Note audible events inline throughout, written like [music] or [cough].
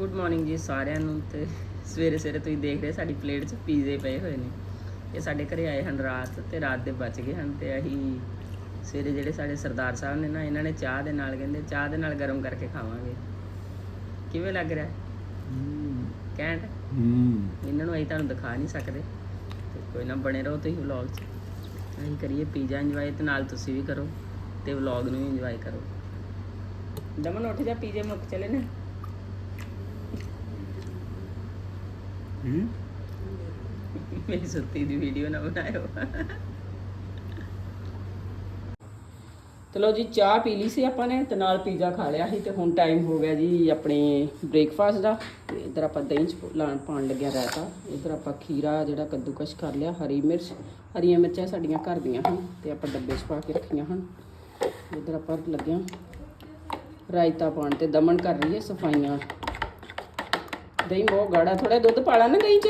Good morning ਜੀ ਸਾਰਿਆਂ ਨੂੰ ਤੇ ਸਵੇਰੇ ਸਵੇਰੇ ਤੁਸੀਂ ਦੇਖ ਰਹੇ ਸਾਡੀ ਪਲੇਟ 'ਚ ਪੀਜ਼ੇ ਪਏ ਹੋਏ ਨੇ। ਇਹ ਸਾਡੇ ਘਰੇ ਆਏ ਹਨ ਰਾਤ ਤੇ ਰਾਤ ਦੇ ਬਚ ਗਏ ਹਨ ਤੇ ਅਸੀਂ ਸਵੇਰੇ ਜਿਹੜੇ ਸਾਡੇ ਸਰਦਾਰ ਸਾਹਿਬ ਨੇ ਨਾ ਇਹਨਾਂ ਨੇ ਚਾਹ ਦੇ ਨਾਲ ਕਹਿੰਦੇ ਚਾਹ ਦੇ ਨਾਲ ਗਰਮ ਕਰਕੇ ਖਾਵਾਂਗੇ। ਕਿਵੇਂ ਲੱਗ ਰਿਹਾ? ਕੈਂਟ ਹੂੰ। ਇਹਨਾਂ ਨੂੰ ਅਸੀਂ ਤੁਹਾਨੂੰ ਦਿਖਾ ਨਹੀਂ ਸਕਦੇ। ਤੇ ਕੋਈ ਨਾ ਬਣੇ ਰਹੋ ਤੁਸੀਂ ਵਲੌਗ 'ਚ। ਅਸੀਂ ਕਰੀਏ ਪੀਜ਼ਾ ਇੰਜੋਏ ਤੇ ਨਾਲ ਤੁਸੀਂ ਵੀ ਕਰੋ ਤੇ ਵਲੌਗ ਨੂੰ ਵੀ ਇੰਜੋਏ ਕਰੋ। ਦਮਨ ਉੱਠ ਜਾ ਪੀਜ਼ੇ ਮੁੱਕ ਚਲੇ ਨੇ। ਹੂੰ? ਮੇਰੀ ਸੁੱਤੀ ਦੀ ਵੀਡੀਓ ਨਾ ਬਣਾਇਓ। ਚਲੋ ਜੀ, ਚਾਹ ਪੀ ਲਈ ਸੀ ਆਪਾਂ ਨੇ ਤੇ ਨਾਲ ਪੀਜ਼ਾ ਖਾ ਲਿਆ ਸੀ ਤੇ ਹੁਣ ਟਾਈਮ ਹੋ ਗਿਆ ਜੀ ਆਪਣੇ ਬ੍ਰੇਕਫਾਸਟ ਦਾ। ਤੇ ਇਧਰ ਆਪਾਂ ਦਹੀਂ ਚ ਲਾਣ ਪਾਣ ਲੱਗਿਆ ਰਾਇਤਾ। ਇਧਰ ਆਪਾਂ ਖੀਰਾ ਜਿਹੜਾ ਕੱਦੂਕਸ਼ ਕਰ ਲਿਆ, ਹਰੀ ਮਿਰਚ। ਹਰੀਆਂ ਮਿਰਚਾਂ ਸਾਡੀਆਂ ਘਰ ਦੀਆਂ ਹਨ ਤੇ ਆਪਾਂ ਡੱਬੇ 'ਚ ਪਾ ਕੇ ਰੱਖੀਆਂ ਹਨ। ਇਧਰ ਆਪਾਂ ਲੱਗਿਆ ਰਾਇਤਾ ਪਾਣ ਤੇ ਦਮਨ ਕਰ ਰਹੀ ਹੈ ਸਫਾਈਆਂ ਦਹੀਂ ਬਹੁਤ ਗਾੜਾ। ਥੋੜਾ ਦੁੱਧ ਪਾਲਾ ਨਾ ਦਹੀਂ 'ਚ?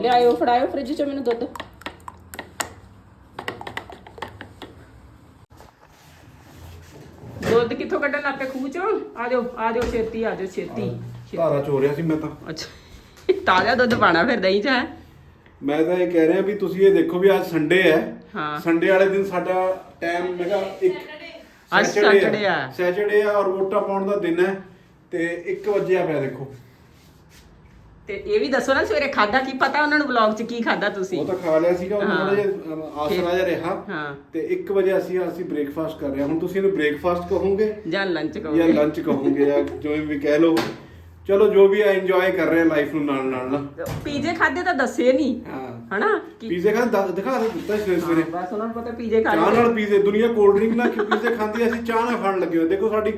ਲਿਆਇਓ ਫੜਾਇਓ ਫ੍ਰਿਜ 'ਚ ਮੈਨੂੰ ਦੁੱਧ। ਦੁੱਧ ਕਿੱਥੋਂ ਕੱਢਣ ਲੱਗ ਪਏ? ਖੂਹ 'ਚੋਂ? ਆ ਜਾਓ ਆ ਜਾਓ ਛੇਤੀ ਆ ਜਾਓ ਛੇਤੀ। ਧਾਰਾ ਚੋਰਿਆ ਸੀ ਮੈਂ ਤਾਂ। ਅੱਛਾ। ਤਾਜ਼ਾ ਦੁੱਧ ਪਾਣਾ ਫਿਰ ਦਹੀਂ 'ਚ ਹੈ? ਮੈਂ ਤਾਂ ਇਹ ਕਹਿ ਰਿਹਾ ਵੀ ਤੁਸੀਂ ਇਹ ਦੇਖੋ ਵੀ ਅੱਜ ਸੰਡੇ ਹੈ। ਹਾਂ। ਸੰਡੇ ਵਾਲੇ ਦਿਨ ਸਾਡਾ ਟਾਈਮ ਮੈਂ ਕਿਹਾ ਇੱਕ ਅੱਜ Saturday ਆ। ਸੈਟਰਡੇ ਆ ਔਰ ਵੋਟਾਂ ਪਾਉਣ ਦਾ ਦਿਨ ਹੈ। ਤੇ 1 ਵਜੇ ਪਿਆ ਦੇਖੋ। ਤੇ ਇਹ ਵੀ ਦੱਸੋ ਨਾ ਸਵੇਰੇ ਖਾਦਾ ਕੀ ਪਤਾ ਉਹਨਾਂ ਨੂੰ ਵਲੌਗ 'ਚ ਕੀ ਖਾਦਾ ਤੁਸੀਂ? ਉਹ ਤਾਂ ਖਾ ਲਿਆ ਸੀਗਾ ਉਹ ਹਾਂ। ਥੋੜਾ ਜਿਹਾ ਆਸਰਾ ਜਿਹਾ ਰਿਹਾ। ਹਾਂ। ਤੇ 1 ਵਜੇ ਅਸੀਂ ਅਸੀਂ ਬ੍ਰੇਕਫਾਸਟ ਕਰ ਰਹੇ ਹਾਂ। ਹੁਣ ਤੁਸੀਂ ਇਹਨੂੰ ਬ੍ਰੇਕਫਾਸਟ ਕਹੋਗੇ? ਜਾਂ ਲੰਚ ਜਾਂ ਲੰਚ ਕਹੋਗੇ ਜਾਂ ਜਿਵੇਂ ਵੀ ਕਹਿ ਲਓ। ਚਲੋ ਜੋ ਵੀ ਆ ਇੰਜੋਏ ਕਰ ਰਹੇ ਆ ਲਾਈਫ ਨੂੰ ਨਾਲ ਨਾਲ ਨਾ। ਪੀਜ਼ੇ ਖਾਦੇ ਤਾਂ ਦੱਸੇ ਨਹੀਂ ਹਾਂ। ਹਨਾ? ਕੀ ਪੀਜ਼ੇ ਖਾਂ ਦ- ਦਿਖਾ ਦੇ ਦਿੱਤਾ ਸਵੇਰੇ ਬਸ ਉਹਨਾਂ ਨੂੰ ਪਤਾ ਪੀਜ਼ੇ ਚਾਹ ਨਾਲ ਪੀਜ਼ੇ ਦੁਨੀਆ ਕੋਲਡ ਡਰਿੰਕ ਨਾਲ ਕਿਉਂ ਪੀਜ਼ੇ ਖਾਂਦੀ ਆ, ਅਸੀਂ ਚਾਹ ਨਾਲ ਖਾਣ ਲੱਗੇ ਹੋਏ। ਦੇਖੋ ਸਾਡੀ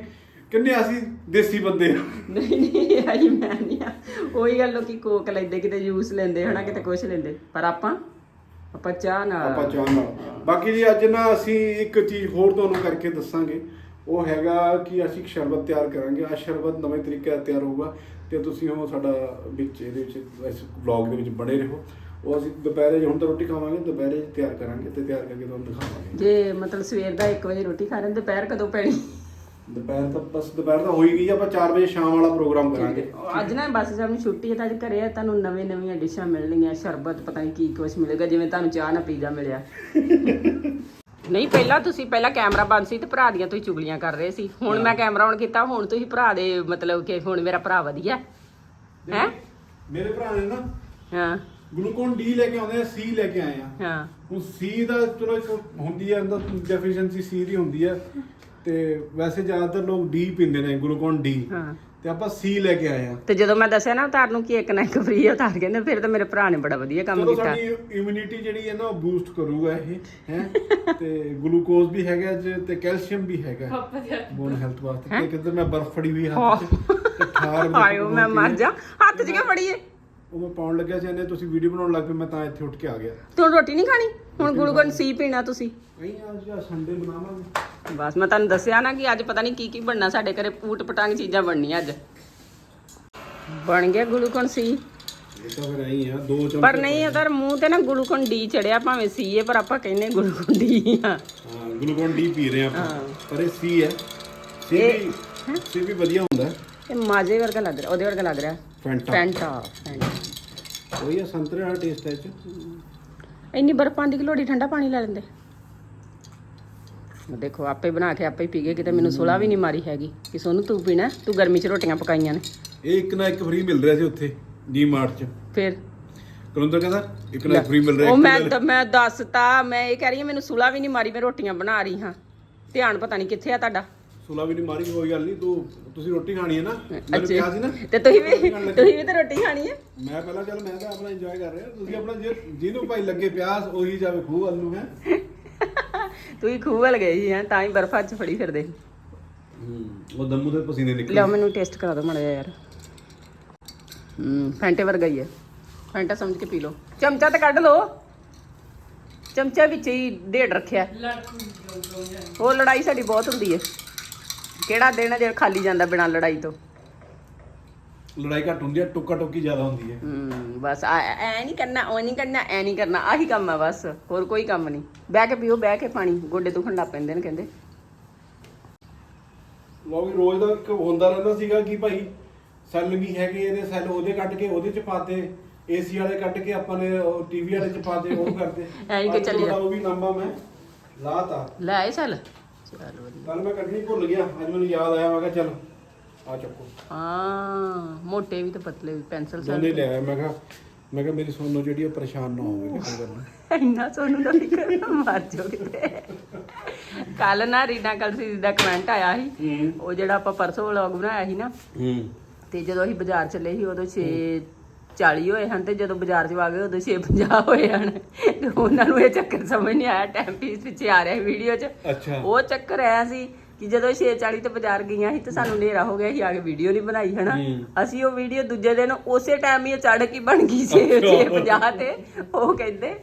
ਕਿੰਨੇ ਅਸੀਂ? ਦੇਸੀ ਬੰਦੇ ਆ। ਨਹੀਂ ਨਹੀਂ ਆਈ ਮੈਂ ਨਹੀਂ ਆ। ਉਹੀ ਗੱਲ ਲੋਕੀ ਕੋਕ ਲੈਂਦੇ ਕਿਤੇ ਜੂਸ ਲੈਂਦੇ ਹਨਾ ਕਿਤੇ ਕੁਛ ਲੈਂਦੇ। ਪਰ ਆਪਾਂ ਆਪਾਂ ਚਾਹ ਨਾਲ। ਆਪਾਂ ਚਾਹ ਨਾਲ। ਬਾਕੀ ਜੀ ਅੱਜ ਨਾ ਅਸੀਂ ਇੱਕ ਚੀਜ਼ ਹੋਰ ਤੁਹਾਨੂੰ ਕਰਕੇ ਦੱਸਾਂਗੇ। ਉਹ ਹੈਗਾ ਕਿ ਅਸੀਂ ਇੱਕ ਸ਼ਰਬਤ ਤਿਆਰ ਕਰਾਂਗੇ। ਆ ਸ਼ਰਬਤ ਨਵੇਂ ਤਰੀਕੇ ਨਾਲ ਤਿਆਰ ਹੋਊਗਾ ਤੇ ਤੁਸੀਂ ਉਹ ਸਾਡਾ ਵਿੱਚ ਇਹਦੇ ਵਿੱਚ ਇਸ ਵਲੌਗ ਦੇ ਵਿੱਚ ਬਣੇ ਰਹੋ। ਉਹ ਅਸੀਂ ਦੁਪਹਿਰੇ ਹੁਣ ਤਾਂ ਰੋਟੀ ਖਾਵਾਂਗੇ ਦੁਪਹਿਰੇ ਤਿਆਰ ਕਰਾਂਗੇ ਤੇ ਤਿਆਰ ਕਰਕੇ ਤੁਹਾਨੂੰ ਦਿਖਾਵਾਂਗੇ। ਜੇ ਮਤਲਬ ਸਵੇਰ ਦਾ 1 ਵਜੇ ਰੋਟੀ ਖਾ ਰਹੇ ਦੁਪਹਿਰ ਕਦੋਂ ਪੈਣੀ? ਦੁਪਹਿਰ ਤਾਂ ਬਸ ਦੁਪਹਿਰ ਤਾਂ ਹੋ ਹੀ ਗਈ ਆਪਾਂ 4 ਵਜੇ ਸ਼ਾਮ ਵਾਲਾ ਪ੍ਰੋਗਰਾਮ ਕਰਾਂਗੇ। ਅੱਜ ਨਾ ਬਸ ਸਾਹਿਬ ਨੂੰ ਛੁੱਟੀ ਹੈ ਤਾਂ ਅੱਜ ਘਰੇ ਆ ਤੁਹਾਨੂੰ ਨਵੇਂ ਨਵੀਆਂ ਡਿਸ਼ਾਂ ਮਿਲਣਗੀਆਂ ਸ਼ਰਬਤ ਪਤਾ ਨਹੀਂ ਕੀ ਕੁਝ ਮਿਲੇਗਾ ਜਿਵੇਂ ਤੁਹਾਨੂੰ ਚਾਹ ਨਾ ਪੀਜ਼ਾ ਮਿਲਿਆ। [laughs] ਨਹੀਂ ਪਹਿਲਾਂ ਤੁਸੀਂ ਪਹਿਲਾਂ ਕੈਮਰਾ ਬੰਦ ਸੀ ਤੇ ਭਰਾ ਦੀਆਂ ਤੁਸੀਂ ਚੁਗਲੀਆਂ ਕਰ ਰਹੇ ਸੀ। ਹੁਣ ਮੈਂ ਕੈਮਰਾ ਔਨ ਕੀਤਾ ਹੁਣ ਤੁਸੀਂ ਭਰਾ ਦੇ ਮਤਲਬ ਕਿ ਹੁਣ ਮੇਰਾ ਭਰਾ ਵਧੀਆ। ਹੈ? ਮੇਰੇ ਭਰਾ ਨੇ ਨਾ ਹਾਂ। ਗਲੂਕੋਨ ਡੀ ਲੈ ਕੇ ਆਉਂਦੇ ਆ ਸੀ ਲੈ ਕੇ ਆਏ ਆ। ਹਾਂ। ਹੁਣ ਸੀ ਦਾ ਚਲੋ ਇੱਕ ਹੁੰਦੀ ਹੈ ਅੰਦਰ ਡੈਫੀਸ਼ੀਐਂਸੀ ਸੀ ਦੀ ਹੁੰਦੀ ਹੈ ਤੇ ਵੈਸੇ ਜ਼ਿਆਦਾਤਰ ਲੋਕ ਡੀ ਪੀਂਦੇ ਨੇ ਗਲੂਕੋਨ ਡੀ ਹਾਂ। ਤੇ ਆਪਾਂ ਸੀ ਲੈ ਕੇ ਆਏ ਆ ਤੇ ਜਦੋਂ ਮੈਂ ਦੱਸਿਆ ਨਾ ਉਤਾਰ ਨੂੰ ਕਿ ਇੱਕ ਨਾ ਇੱਕ ਫ੍ਰੀ ਉਤਾਰ ਕਹਿੰਦੇ ਫਿਰ ਤਾਂ ਮੇਰੇ ਭਰਾ ਨੇ ਬੜਾ ਵਧੀਆ ਕੰਮ ਚਲੋ ਕੀਤਾ। ਸਾਡੀ ਇਮਿਊਨਿਟੀ ਜਿਹੜੀ ਹੈ ਨਾ ਉਹ ਬੂਸਟ ਕਰੂਗਾ ਇਹ ਹੈ? ਤੇ ਗਲੂਕੋਜ਼ ਵੀ ਹੈਗਾ ਅੱਜ ਤੇ ਕੈਲਸ਼ੀਅਮ ਵੀ ਹੈਗਾ। ਬੋਨ ਹੈਲਥ ਵਾਸਤੇ। ਤੇ ਕਿੱਧਰ ਮੈਂ ਬਰਫ਼ ਫੜੀ ਹੋਈ ਹੱਥ 'ਚ ਤੇ ਠਾਰ ਮੇਰੇ ਆਇਓ ਮੈਂ ਮਰ। ਜਾ। ਹੱਥ 'ਚ ਕਿਉਂ ਫੜੀਏ? ਉਹ ਮੈਂ ਪਾਉਣ ਲੱਗਿਆ ਸੀ ਇਹਨੇ ਤੁਸੀਂ ਵੀਡੀਓ ਬਣਾਉਣ ਲੱਗ ਪਏ ਮੈਂ ਤਾਂ ਇੱਥੇ ਉੱਠ ਕੇ ਆ ਗਿਆ। ਤੂੰ ਰੋਟੀ ਨਹੀਂ ਖਾਣੀ? ਹੁਣ ਗੁਲੂਕੋਨ ਸੀ ਪੀਣਾ ਤੁਸੀਂ? ਨਹੀਂ ਅੱਜ ਸੰਡੇ ਬਣਾਵਾਂਗੇ। ਬਸ ਮੈਂ ਤੁਹਾਨੂੰ ਦੱਸਿਆ ਨਾ ਕਿ ਅੱਜ ਪਤਾ ਨਹੀਂ ਕੀ ਕੀ ਬਣਨਾ ਸਾਡੇ ਘਰੇ ਪੂਟ ਪਟਾਂਗ ਚੀਜ਼ਾਂ ਬਣਨੀਆਂ ਅੱਜ। ਬਣ ਗਿਆ ਗਲੂਕੋਨ ਸੀ। ਇਹ ਤਾਂ ਫਿਰ ਐਂ ਆ ਦੋ ਚਮਚ ਪਰ ਨਹੀਂ ਅਗਰ ਮੂੰਹ ਤੇ ਨਾ ਗਲੂਕੋਨ ਡੀ ਚੜਿਆ ਭਾਵੇਂ ਸੀ ਹੈ ਪਰ ਆਪਾਂ ਕਹਿੰਦੇ ਗਲੂਕੋਨ ਡੀ ਆ। ਹਾਂ ਗਲੂਕੋਨ ਡੀ ਪੀ ਰਹੇ ਆਪਾਂ। ਹਾਂ। ਪਰ ਇਹ ਸੀ ਹੈ। ਸੀ ਵੀ ਸੀ ਵੀ ਵਧੀਆ ਹੁੰਦਾ ਇਹ ਮਾਜੇ ਵਰਗਾ ਲੱਗ ਰਿਹਾ ਉਹਦੇ ਵਰਗਾ ਲੱਗ ਰਿਹਾ। ਫੈਂਟਾ ਫੈਂਟਾ ਫੈਂਟਾ ਉਹੀ ਆ ਸੰਤਰੇ ਵਾਲਾ ਟੇਸਟ ਹੈ ਇਹ ਚ। ਇੰਨੀ ਬਰਫ਼ ਪਾਉਂਦੀ ਕਿ ਲੋੜੀ ਠੰਡਾ ਪਾਣੀ ਲੈ ਲੈਂਦੇ। ਮੈਂ ਦੇਖੋ ਆਪੇ ਬਣਾ ਕੇ ਆਪੇ ਹੀ ਪੀ ਗਏ ਕਿਤੇ ਮੈਨੂੰ ਸੁਲਾ ਵੀ ਨਹੀਂ ਮਾਰੀ ਹੈਗੀ ਕਿ ਸੋਨੂੰ ਤੂੰ ਪੀਣਾ ਤੂੰ ਗਰਮੀ 'ਚ ਰੋਟੀਆਂ ਪਕਾਈਆਂ ਨੇ। ਇਹ ਇੱਕ ਨਾ ਇੱਕ ਫ੍ਰੀ ਮਿਲ ਰਿਹਾ ਸੀ ਉੱਥੇ ਡੀ ਮਾਰਟ ਚ। ਫਿਰ? ਕਲੰਦਰ ਕਹਿੰਦਾ ਇੱਕ ਨਾ ਫ੍ਰੀ ਮਿਲ ਰਿਹਾ ਉਹ ਮੈਂ ਮੈਂ ਦੱਸਤਾ ਮੈਂ ਇਹ ਕਹਿ ਰਹੀ ਹਾਂ ਮੈਨੂੰ ਸੁਲਾ ਵੀ ਨਹੀਂ ਮਾਰੀ ਮੈਂ ਰੋਟੀਆਂ ਬਣਾ ਰਹੀ ਹਾਂ। ਧਿਆਨ ਪਤਾ ਨਹੀਂ ਕਿੱਥੇ ਆ ਤੁਹਾਡਾ। ਸੁਲਾ ਵੀ ਨਹੀਂ ਮਾਰੀ ਕੋਈ ਗੱਲ ਨਹੀਂ ਤੂੰ ਤੁਸੀਂ ਰੋਟੀ ਖਾਣੀ ਹੈ ਨਾ? ਮੈਨੂੰ ਕਿਹਾ ਸੀ ਨਾ ਤੇ ਤੁਸੀਂ ਵੀ। ਤੁਸੀਂ ਵੀ ਤਾਂ ਰੋਟੀ ਖਾਣੀ ਹੈ? ਮੈਂ ਪਹਿਲਾਂ ਚੱਲ ਮੈਂ ਤਾਂ ਆਪਣਾ ਇੰਜੋਏ ਕਰ ਰਿਹਾ। ਤੁਸੀਂ ਆਪਣਾ ਜੇ ਜਿਹਨੂੰ ਭਾਈ ਲੱਗੇ ਪਿਆਸ ਉਹੀ ਜਾਵੇ ਖੂਹ ਵੱਲ ਨੂੰ ਹੈ? ਤੁਸੀਂ ਖੂਹ ਵੱਲ ਗਏ ਸੀ ਹੈਂ ਤਾਂ ਹੀ ਬਰਫ਼ਾਂ 'ਚ ਫੜੀ ਫਿਰਦੇ ਉਹ ਦਮੂ ਦੇ ਪਸੀਨੇ ਨਿਕਲ। ਲਿਆਓ ਮੈਨੂੰ ਟੇਸਟ ਕਰਾ ਦਿਓ ਮਾੜਾ ਜਿਹਾ ਯਾਰ। ਹੂੰ ਫੈਂਟੇ ਵਰਗਾ ਹੀ ਹੈ। ਫੈਂਟਾ ਸਮਝ ਕੇ ਪੀ ਲਓ। ਚਮਚਾ ਤੇ ਕੱਢ ਲਓ। ਚਮਚਾ ਵਿੱਚ ਹੀ ਢੇੜ ਰੱਖਿਆ। ਉਹ ਲੜਾਈ ਸਾਡੀ ਬਹੁਤ ਹੁੰਦੀ ਹੈ। ਕਿਹੜਾ ਦਿਨ ਹੈ ਜਿਹੜਾ ਖਾਲੀ ਜਾਂਦਾ ਬਿਨਾਂ ਲੜਾਈ ਤੋਂ? ਲੜਾਈ ਘੱਟ ਹੁੰਦੀ ਹੈ ਟੋਕਾ ਟੋਕੀ ਜ਼ਿਆਦਾ ਹੁੰਦੀ ਹੈ। ਹੂੰ ਬਸ ਆ- ਐ ਨਹੀਂ ਕਰਨਾ ਉਹ ਨਹੀਂ ਕਰਨਾ ਐ ਨਹੀਂ ਕਰਨਾ ਆਹੀ ਕੰਮ ਹੈ ਬਸ ਹੋਰ ਕੋਈ ਕੰਮ ਨਹੀਂ। ਬਹਿ ਕੇ ਪੀਓ ਬਹਿ ਕੇ ਪਾਣੀ ਗੋਡੇ ਦੁਖਣ ਲੱਗ ਪੈਂਦੇ ਨੇ ਕਹਿੰਦੇ। ਲੋ ਵੀ ਰੋਜ਼ ਦਾ ਇੱਕ ਹੁੰਦਾ ਰਹਿੰਦਾ ਸੀਗਾ ਕਿ ਭਾਈ ਸੈੱਲ ਵੀ ਹੈਗੇ ਇਹਦੇ ਸੈੱਲ ਉਹਦੇ ਕੱਟ ਕੇ ਉਹਦੇ ਚ ਪਾਤੇ ਏਸੀ ਵਾਲੇ ਕੱਟ ਕੇ ਆਪਾਂ ਨੇ ਟੀਵੀ ਵਾਲੇ ਚ ਪਾਤੇ ਉਹ ਕਰਦੇ। ਐਂ ਹੀ ਕਿ ਅੱਜ ਚੱਲੀ ਤੁਹਾਡਾ ਉਹ ਵੀ ਲਾਂਬਾ ਮੈਂ ਲਾਤਾ। ਲੈ ਆਏ ਚੱਲ ਚੱਲ ਵਧੀਆ ਕੱਲ ਮੈਂ ਕੱਢਣੀ ਭੁੱਲ ਗਿਆ ਅੱਜ ਮੈਨੂੰ ਯਾਦ ਆਇਆ ਮੈਂ ਕਿਹਾ ਚੱਲ ਆ ਚੱਕੋ। ਹਾਂ ਮੋਟੇ ਵੀ ਤੇ ਪਤਲੇ ਵੀ ਪੈਨਸਲ ਦੋਨੇ ਲੈ ਆਇਆ ਮੈਂ ਕਿਹਾ ਮੈਂ ਕਿਹਾ ਮੇਰੀ ਸੋਨੋ ਜਿਹੜੀ ਉਹ ਪਰੇਸ਼ਾਨ ਨਾ ਹੋਵੇ ਕਿਸੇ ਗੱਲ ਨਾਲ ਇੰਨਾ ਸੋਨੂੰ ਦਾ ਫਿਕਰ ਨਾ ਮਰ ਜਾਓ ਕਿਤੇ ਕੱਲ ਨਾ ਰੀਨਾ ਦਾ ਕਮੈਂਟ ਆਇਆ ਸੀ ਹੂੰ। ਉਹ ਜਿਹੜਾ ਆਪਾਂ ਪਰਸੋਂ ਵਲੌਗ ਬਣਾਇਆ ਸੀ ਨਾ ਹੂੰ। ਤੇ ਜਦੋਂ ਅਸੀਂ ਬਾਜ਼ਾਰ ਚੱਲੇ ਸੀ ਉਦੋਂ 6 40 ਹੋਏ ਹਨ ਤੇ ਜਦੋਂ ਬਾਜ਼ਾਰ 'ਚ ਆ ਗਏ ਉਦੋਂ 650 ਹੋਏ ਹਨ। ਤੇ ਉਹਨਾਂ ਨੂੰ ਇਹ ਚੱਕਰ ਸਮਝ ਨਹੀਂ ਆਇਆ ਟਾਈਮ ਪੀਸ ਪਿੱਛੇ ਆ ਰਿਹਾ ਵੀਡੀਓ 'ਚ। ਅੱਛਾ। ਉਹ ਚੱਕਰ ਆਇਆ ਸੀ ਕਿ ਜਦੋਂ 6:40 ਤੇ ਬਾਜ਼ਾਰ ਗਈਆਂ ਸੀ ਤੇ ਸਾਨੂੰ ਹਨੇਰਾ ਹੋ ਗਿਆ ਸੀ ਆ ਕੇ ਵੀਡੀਓ ਨਹੀਂ ਬਣਾਈ ਹਨਾ। ਅਸੀਂ ਉਹ ਵੀਡੀਓ ਦੂਜੇ ਦਿਨ ਉਸੇ ਟਾਈਮ ਹੀ ਅਚਾਨਕ ਹੀ ਬਣ ਗਈ 6:50 ਤੇ। ਉਹ ਕਹਿੰਦੇ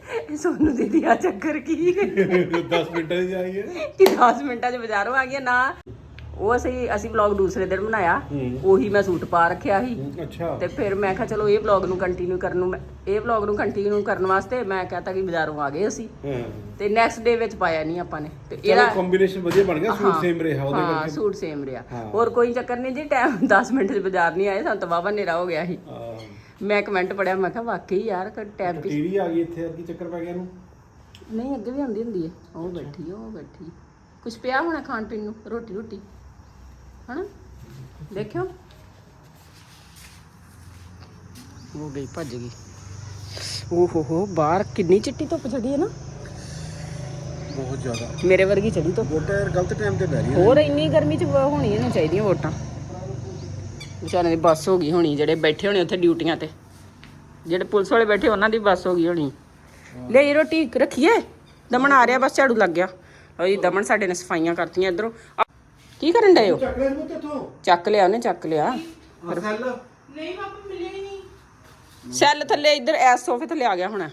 ਸੋਨੂੰ ਦੀਦੀ ਆ ਚੱਕਰ ਕੀ? 10 ਮਿੰਟਾਂ ਦੀ ਆਈ ਹੈ। ਕਿ 10 ਮਿੰਟਾਂ 'ਚ ਬਾਜ਼ਾਰੋਂ ਆ ਗਿਆ ਨਾ ਉਹ ਅਸੀਂ ਅਸੀਂ ਵਲੌਗ ਦੂਸਰੇ ਦਿਨ ਬਣਾਇਆ। ਹੂੰ। ਉਹੀ ਮੈਂ ਸੂਟ ਪਾ ਰੱਖਿਆ ਸੀ। ਅੱਛਾ। ਤੇ ਫਿਰ ਮੈਂ ਕਿਹਾ ਚਲੋ ਇਹ ਵਲੌਗ ਨੂੰ ਕੰਟੀਨਿਊ ਕਰਨ ਨੂੰ ਮੈਂ ਇਹ ਵਲੌਗ ਨੂੰ ਕੰਟੀਨਿਊ ਕਰਨ ਵਾਸਤੇ ਮੈਂ ਕਹਤਾ ਕਿ ਬਾਜ਼ਾਰੋਂ ਆ ਗਏ ਅਸੀਂ। ਹਾਂ। ਤੇ ਨੈਕਸਟ ਡੇ ਵਿੱਚ ਪਾਇਆ ਨਹੀਂ ਆਪਾਂ ਨੇ। ਤੇ ਚਲੋ ਕੰਬੀਨੇਸ਼ਨ ਵਧੀਆ ਬਣ ਗਿਆ ਸੂਟ ਸੇਮ ਰਿਹਾ ਉਹਦੇ ਹਾਂ ਕਰਕੇ। ਸੂਟ ਸੇਮ ਰਿਹਾ। ਹਾਂ। ਹੋਰ ਕੋਈ ਚੱਕਰ ਨਹੀਂ ਜੀ ਟਾਈਮ 10 [laughs] ਮਿੰਟ ਦੇ ਬਾਜ਼ਾਰ ਨਹੀਂ ਆਏ ਸਾਨੂੰ ਤਾਂ ਵਾਵਾ ਹਨੇਰਾ ਹੋ ਗਿਆ ਸੀ। ਮੈਂ ਕਮੈਂਟ ਪੜਿਆ ਮੈਂ ਕਿਹਾ ਵਾਕਈ ਯਾਰ ਟਾਈਮ ਟੀਵੀ ਆ ਗਈ ਇੱਥੇ ਕੀ ਚੱਕਰ ਪੈ ਗਿਆ ਇਹਨੂੰ? ਨਹੀਂ ਅੱਗੇ ਵੀ ਆਉਂਦੀ ਹੁੰਦੀ ਹੈ ਉਹ ਬੈਠੀ ਉਹ ਬੈਠੀ। ਕੁਝ ਪਿਆ ਹੋਣਾ ਖਾਣ ਪੀਣ ਨੂੰ? ਰੋਟੀ ਰੋਟੀ ਹਨਾ? ਦੇਖਿਓ। ਉਹ ਗਈ ਭੱਜ ਗਈ। ਓ ਹੋ ਹੋ ਬਾਹਰ ਕਿੰਨੀ ਚਿੱਟੀ ਧੁੱਪ ਚੜੀ ਹੈ ਨਾ? ਬਹੁਤ ਜ਼ਿਆਦਾ। ਮੇਰੇ ਵਰਗੀ ਚੜੀ ਧੁੱਪ। ਵੋਟਾਂ ਯਾਰ ਗਲਤ ਟਾਈਮ ਤੇ ਪੈ ਰਹੀ ਹੋਰ ਇੰਨੀ ਗਰਮੀ ਚ ਵ- ਹੋਣੀਆਂ ਨਹੀਂ ਚਾਹੀਦੀਆਂ ਵੋਟਾਂ। ਵਿਚਾਰਿਆਂ ਦੀ ਬੱਸ ਹੋ ਗਈ ਹੋਣੀ ਜਿਹੜੇ ਬੈਠੇ ਹੋਣੇ ਉੱਥੇ ਡਿਊਟੀਆਂ ਤੇ। ਜਿਹੜੇ ਪੁਲਿਸ ਵਾਲੇ ਬੈਠੇ ਉਹਨਾਂ ਦੀ ਬੱਸ ਹੋ ਗਈ ਹੋਣੀ। ਲੈ ਇਹ ਰੋਟੀ ਰੱਖੀਏ। ਦਮਨ ਆ ਰਿਹਾ ਬਸ ਝਾੜੂ ਲੱਗ ਗਿਆ। ਓਏ ਦਮਨ ਸਾਡੇ ਨੇ ਸਫਾਈਆਂ ਕਰਤੀਆਂ ਇਧਰੋਂ। ਕੀ ਕਰਨ ਡਏ ਹੋ? ਚੱਕ ਲੈ ਇਹਨੂੰ ਇੱਥੋਂ ਚੱਕ ਲਿਆ ਉਹਨੇ ਚੱਕ ਲਿਆ। ਆ ਸੈੱਲ। ਸੈੱਲ ਥੱਲੇ ਇੱਧਰ ਐਸ ਸੋਫੇ ਥੱਲੇ ਆ ਗਿਆ ਹੁਣ।